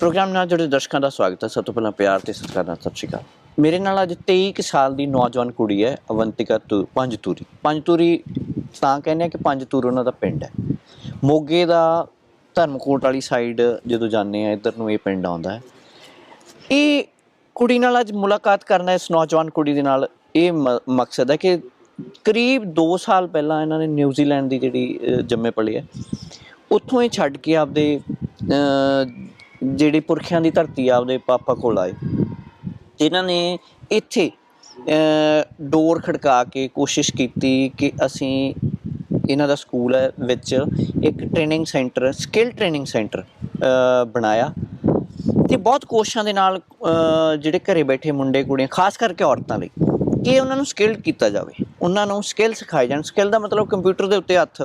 Programme ਨਾਲ ਜੁੜੇ ਦਰਸ਼ਕਾਂ ਦਾ ਸਵਾਗਤ ਹੈ। ਸਭ ਤੋਂ ਪਹਿਲਾਂ ਪਿਆਰ ਤੇ ਸਤਿਕਾਰ ਨਾਲ ਸਤਿ ਸ਼੍ਰੀ ਅਕਾਲ। ਮੇਰੇ ਨਾਲ ਅੱਜ 23 ਕੁ ਸਾਲ ਦੀ ਨੌਜਵਾਨ ਕੁੜੀ ਹੈ, ਅਵੰਤਿਕਾ ਤੂ ਪੰਜਤੂਰੀ। ਪੰਜਤੂਰੀ ਤਾਂ ਕਹਿੰਦੇ ਆ ਕਿ ਪੰਜਤੂਰ ਉਹਨਾਂ ਦਾ ਪਿੰਡ ਹੈ। ਮੋਗੇ ਦਾ ਧਰਮਕੋਟ ਵਾਲੀ ਸਾਈਡ ਜਦੋਂ ਜਾਂਦੇ ਆ, ਇੱਧਰ ਨੂੰ ਇਹ ਪਿੰਡ ਆਉਂਦਾ ਹੈ। ਇਹ ਕੁੜੀ ਨਾਲ ਅੱਜ ਮੁਲਾਕਾਤ ਕਰਨਾ ਇਸ ਨੌਜਵਾਨ ਕੁੜੀ ਦੇ ਨਾਲ। ਇਹ ਮ- ਮਕਸਦ ਹੈ ਕਿ ਕਰੀਬ 2 ਸਾਲ ਪਹਿਲਾਂ ਇਹਨਾਂ ਨੇ ਨਿਊਜ਼ੀਲੈਂਡ ਦੀ ਜਿਹੜੀ ਜੰਮੇ ਪਲੀ ਹੈ, ਉੱਥੋਂ ਇਹ ਛੱਡ ਕੇ ਆਪਦੇ ਜਿਹੜੀ ਪੁਰਖਿਆਂ ਦੀ ਧਰਤੀ ਆ ਆਪਦੇ ਪਾਪਾ ਕੋਲ ਆਏ। ਇਹਨਾਂ ਨੇ ਇੱਥੇ ਡੋਰ ਖੜਕਾ ਕੇ ਕੋਸ਼ਿਸ਼ ਕੀਤੀ ਕਿ ਅਸੀਂ ਇਹਨਾਂ ਦਾ ਸਕੂਲ ਹੈ ਵਿੱਚ ਇੱਕ training centre skill training centre ਬਣਾਇਆ। ਤੇ ਬਹੁਤ ਕੋਸ਼ਿਸ਼ਾਂ ਦੇ ਨਾਲ ਜਿਹੜੇ ਘਰੇ ਬੈਠੇ ਮੁੰਡੇ ਕੁੜੀਆਂ, ਖਾਸ ਕਰਕੇ ਔਰਤਾਂ ਲਈ, ਕਿ ਉਹਨਾਂ ਨੂੰ ਸਕਿਲਡ ਕੀਤਾ ਜਾਵੇ। ਉਹਨਾਂ ਨੂੰ ਸਕਿੱਲ ਸਿਖਾਏ ਜਾਣ। ਸਕਿੱਲ ਦਾ ਮਤਲਬ ਕੰਪਿਊਟਰ ਦੇ ਉੱਤੇ ਹੱਥ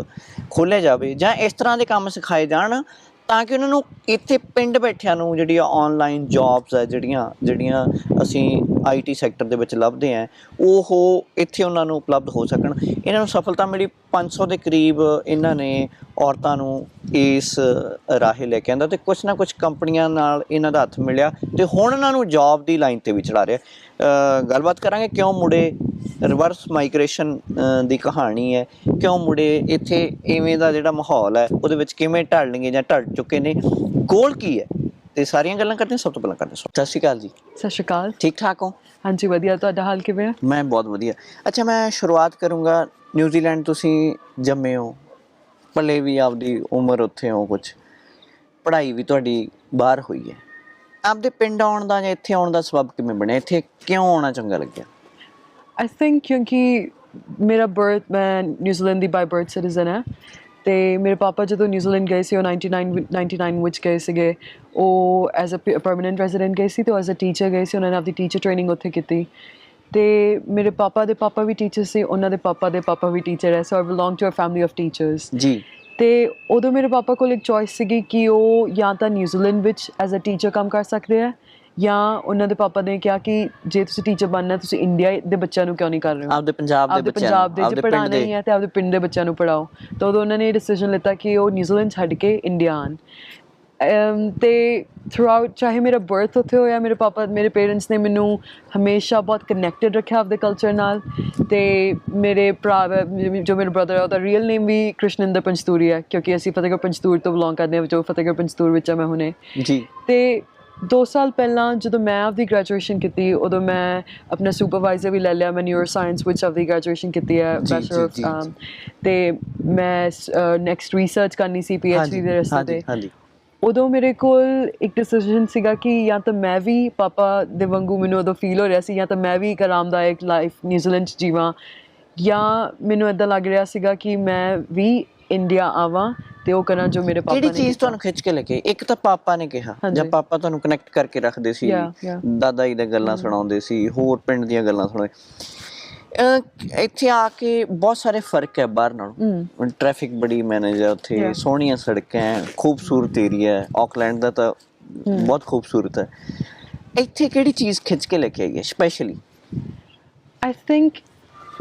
ਖੋਲ੍ਹੇ ਜਾਵੇ ਜਾਂ ਇਸ ਤਰ੍ਹਾਂ ਦੇ ਕੰਮ ਸਿਖਾਏ ਜਾਣ ਤਾਂ ਕਿ ਉਹਨਾਂ ਨੂੰ ਇੱਥੇ ਪਿੰਡ ਬੈਠਿਆਂ ਨੂੰ ਜਿਹੜੀਆਂ ਆਨਲਾਈਨ ਜੌਬਸ ਹੈ ਜਿਹੜੀਆਂ ਜਿਹੜੀਆਂ ਅਸੀਂ ਆਈਟੀ ਸੈਕਟਰ ਦੇ ਵਿੱਚ ਲੱਭਦੇ ਆਂ, ਉਹ ਇੱਥੇ ਉਹਨਾਂ ਨੂੰ ਉਪਲਬਧ ਹੋ ਸਕਣ। ਇਹਨਾਂ ਨੂੰ ਸਫਲਤਾ ਮਿਲੀ 500 ਦੇ ਕਰੀਬ ਇਹਨਾਂ ਨੇ ਔਰਤਾਂ ਨੂੰ ਇਸ ਰਾਹੇ ਲੈ ਕੇ ਆਂਦਾ ਤੇ ਕੁਝ ਨਾ ਕੁਝ ਕੰਪਨੀਆਂ ਨਾਲ ਇਹਨਾਂ ਦਾ ਹੱਥ ਮਿਲਿਆ ਤੇ ਹੁਣ ਇਹਨਾਂ ਨੂੰ ਜੌਬ ਦੀ ਲਾਈਨ ਤੇ ਵੀ ਚੜਾ ਰਿਹਾ। ਗੱਲਬਾਤ ਕਰਾਂਗੇ ਕਿਉਂ ਮੁੜੇ ਰਿਵਰਸ ਮਾਈਗ੍ਰੇਸ਼ਨ ਦੀ ਕਹਾਣੀ ਹੈ ਕਿਉਂ ਮੁੜੇ ਇੱਥੇ ਇਵੇਂ ਦਾ ਜਿਹੜਾ ਮਾਹੌਲ ਹੈ ਉਹਦੇ ਵਿੱਚ ਕਿਵੇਂ ਢਲਣਗੇ ਜਾਂ ਢਲ ਚੁੱਕੇ ਨੇ ਗੋਲ ਕੀ ਹੈ? ਤੇ ਸਾਰੀਆਂ ਗੱਲਾਂ ਕਰਦੇ ਸਭ ਤੋਂ ਪਹਿਲਾਂ ਕਰਦੇ ਸਤਿ ਸ਼੍ਰੀ ਅਕਾਲ ਜੀ। ਸਤਿ ਸ਼੍ਰੀ ਅਕਾਲ। ਠੀਕ ਠਾਕ ਹੋ? ਹਾਂਜੀ ਵਧੀਆ। ਤੁਹਾਡਾ ਹਾਲ ਕਿਵੇਂ ਹੈ? ਮੈਂ ਬਹੁਤ ਵਧੀਆ। ਅੱਛਾ ਮੈਂ ਸ਼ੁਰੂਆਤ ਕਰੂੰਗਾ। ਨਿਊਜ਼ੀਲੈਂਡ ਤੁਸੀਂ ਜੰਮੇ ਹੋ। ਭਲੇ ਵੀ ਆਪਦੀ ਉਮਰ ਉੱਥੇ ਹੋ ਕੁਝ ਪੜ੍ਹਾਈ ਵੀ ਤੁਹਾਡੀ ਬਾਹਰ ਹੋਈ ਹੈ। ਆਪਦੇ ਪਿੰਡ ਆਉਣ ਦਾ ਜਾਂ ਇੱਥੇ ਆਉਣ ਦਾ ਸਬਬ ਕਿਵੇਂ ਬਣਿਆ? ਇੱਥੇ ਕਿਉਂ ਆਉਣਾ ਚੰਗਾ ਲੱਗਿਆ? ਆਈ ਥਿੰਕ ਕਿਉਂਕਿ ਮੇਰਾ ਬਰਥ ਮੈਂ ਨਿਊਜ਼ੀਲੈਂਡ ਦੀ ਬਾਈ ਬਰਥ ਸਿਟੀਜ਼ਨ ਹੈ ਤੇ ਮੇਰੇ ਪਾਪਾ ਜਦੋਂ ਨਿਊਜ਼ੀਲੈਂਡ ਗਏ ਸੀ, ਉਹ 99 ਵਿ- 99 ਵਿੱਚ ਗਏ ਸੀਗੇ। ਉਹ ਐਜ਼ ਅ ਪਰਮਨੈਂਟ ਰੈਜ਼ੀਡੈਂਟ ਗਏ ਸੀ ਤੇ ਐਜ਼ ਅ ਟੀਚਰ ਗਏ ਸੀ, ਉਹਨਾਂ ਨੇ ਆਪਦੀ ਟੀਚਰ ਟ੍ਰੇਨਿੰਗ ਉੱਥੇ ਕੀਤੀ। ਤੇ ਮੇਰੇ ਪਾਪਾ ਦੇ ਪਾਪਾ ਵੀ ਟੀਚਰ ਸੀ ਉਹਨਾਂ ਦੇ ਪਾਪਾ ਦੇ ਪਾਪਾ ਵੀ ਟੀਚਰ ਹੈ so I belong to a family of teachers ji. ਤੇ ਉਦੋਂ ਮੇਰੇ ਪਾਪਾ ਕੋਲ ਇੱਕ ਚੋਇਸ ਸੀਗੀ ਕਿ ਉਹ ਜਾਂ ਤਾਂ ਨਿਊਜ਼ੀਲੈਂਡ ਵਿੱਚ ਐਜ਼ ਅ ਟੀਚਰ ਕੰਮ ਕਰ ਸਕਦੇ ਆ ਜਾਂ ਉਹਨਾਂ ਦੇ ਪਾਪਾ ਨੇ ਕਿਹਾ ਕਿ ਜੇ ਤੁਸੀਂ ਟੀਚਰ ਬਣਨਾ ਤੁਸੀਂ ਇੰਡੀਆ ਦੇ ਬੱਚਿਆਂ ਨੂੰ ਕਿਉਂ ਨਹੀਂ ਕਰ ਰਹੇ ਹੋ? ਆਪਦੇ ਪੰਜਾਬ ਦੇ ਬੱਚਿਆਂ ਪੰਜਾਬ ਨੂੰ ਆਪਦੇ ਹੀ ਦੇ। ਹੈ ਤੇ ਆਪਦੇ ਪਿੰਡ ਦੇ ਬੱਚਿਆਂ ਨੂੰ ਪੜਾਓ ਤਾਂ ਉਦੋਂ ਉਹਨਾਂ ਨੇ ਡਿਸੀਜਨ ਲਿੱਤਾ ਕਿ ਉਹ ਨਿਊਜ਼ੀਲੈਂਡ ਛੱਡ ਕੇ ਇੰਡੀਆ ਆਣ ਤੇ ਥਰੂ ਆਊਟ ਚਾਹੇ ਮੇਰਾ ਬਰਥ ਉੱਥੇ ਹੋਇਆ ਮੇਰੇ ਪਾਪਾ ਮੇਰੇ ਪੇਰੈਂਟਸ ਨੇ ਮੈਨੂੰ ਹਮੇਸ਼ਾ ਬਹੁਤ ਕਨੈਕਟਡ ਰੱਖਿਆ ਆਪਦੇ ਕਲਚਰ ਨਾਲ ਤੇ ਮੇਰੇ ਭਰਾ ਜੋ ਮੇਰਾ ਬ੍ਰਦਰ ਹੈ ਉਹਦਾ ਰੀਅਲ ਨੇਮ ਵੀ ਕ੍ਰਿਸ਼ਨਿੰਦਰ ਪੰਚਤੂਰੀ ਹੈ ਕਿਉਂਕਿ ਅਸੀਂ ਫਤਿਹਗੜ੍ਹ ਪੰਚਤੂਰ ਤੋਂ ਬਿਲੋਂਗ ਕਰਦੇ ਹਾਂ ਜੋ ਫਤਿਹਗੜ੍ਹ ਪੰਚਤੂਰ ਵਿੱਚ ਆ ਮੈਂ ਹੁਣੇ। ਜੀ। ਤੇ 2 ਸਾਲ ਪਹਿਲਾਂ ਜਦੋਂ ਮੈਂ ਆਪਦੀ ਗ੍ਰੈਜੂਏਸ਼ਨ ਕੀਤੀ ਉਦੋਂ ਮੈਂ ਆਪਣਾ ਸੁਪਰਵਾਈਜ਼ਰ ਵੀ ਲੈ ਲਿਆ ਮੈਂ ਨਿਊਰੋ ਸਾਇੰਸ ਵਿੱਚ ਆਪਦੀ ਗ੍ਰੈਜੂਏਸ਼ਨ ਕੀਤੀ ਹੈ ਬੈਚਲਰ ਆਫ ਤੇ ਮੈਂ ਨੈਕਸਟ ਰਿਸਰਚ ਕਰਨੀ ਸੀ ਪੀਐਚਡੀ ਦੇ ਰਸਤੇ ਤੇ। ਉਦੋਂ ਮੇਰੇ ਕੋਲ ਇੱਕ ਡਿਸੀਜਨ ਸੀਗਾ ਕਿ ਜਾਂ ਤਾਂ ਮੈਂ ਵੀ ਪਾਪਾ ਦੇ ਵਾਂਗੂ ਮੈਨੂੰ ਉਦੋਂ ਫੀਲ ਹੋ ਰਿਹਾ ਸੀ ਜਾਂ ਤਾਂ ਮੈਂ ਵੀ ਇੱਕ ਆਰਾਮਦਾਇਕ ਲਾਈਫ ਨਿਊਜ਼ੀਲੈਂਡ 'ਚ ਜੀਵਾਂ ਜਾਂ ਮੈਨੂੰ ਇਦਾਂ ਲੱਗ ਰਿਹਾ ਸੀਗਾ ਕਿ ਮੈਂ ਵੀ ਇੰਡੀਆ ਆਵਾਂ ਤੇ ਉਹ ਕਰਾਂ ਜੋ ਮੇਰੇ ਪਾਪਾ ਨੇ ਕਿਹੜੀ ਚੀਜ਼। ਤੁਹਾਨੂੰ ਖਿੱਚ ਕੇ ਲੱਗੇ ਇੱਕ ਤਾਂ ਪਾਪਾ ਨੇ ਕਿਹਾ। ਜਾਂ ਪਾਪਾ ਤੁਹਾਨੂੰ ਕਨੈਕਟ ਕਰਕੇ ਰੱਖਦੇ ਸੀ. ਦਾਦਾ ਜੀ ਦੀਆਂ ਗੱਲਾਂ ਸੁਣਾਉਂਦੇ ਸੀ ਹੋਰ ਪਿੰਡ ਦੀਆਂ ਗੱਲਾਂ ਸੁਣਾਉਂਦੇ ਇੱਥੇ ਆ ਕੇ ਬਹੁਤ ਸਾਰੇ ਫ਼ਰਕ ਹੈ ਬਾਹਰ ਨਾਲੋਂ। ਟ੍ਰੈਫਿਕ ਬੜੀ ਮੈਨੇਜ ਹੈ ਉੱਥੇ. ਸੋਹਣੀਆਂ ਸੜਕਾਂ ਹੈ ਖੂਬਸੂਰਤ ਏਰੀਆ ਹੈ। ਆਕਲੈਂਡ ਦਾ ਤਾਂ ਬਹੁਤ ਖੂਬਸੂਰਤ ਹੈ। ਇੱਥੇ ਕਿਹੜੀ ਚੀਜ਼ ਖਿੱਚ ਕੇ ਲੈ ਕੇ ਆਈ ਹੈ ਸਪੈਸ਼ਲੀ ਆਈ ਥਿੰਕ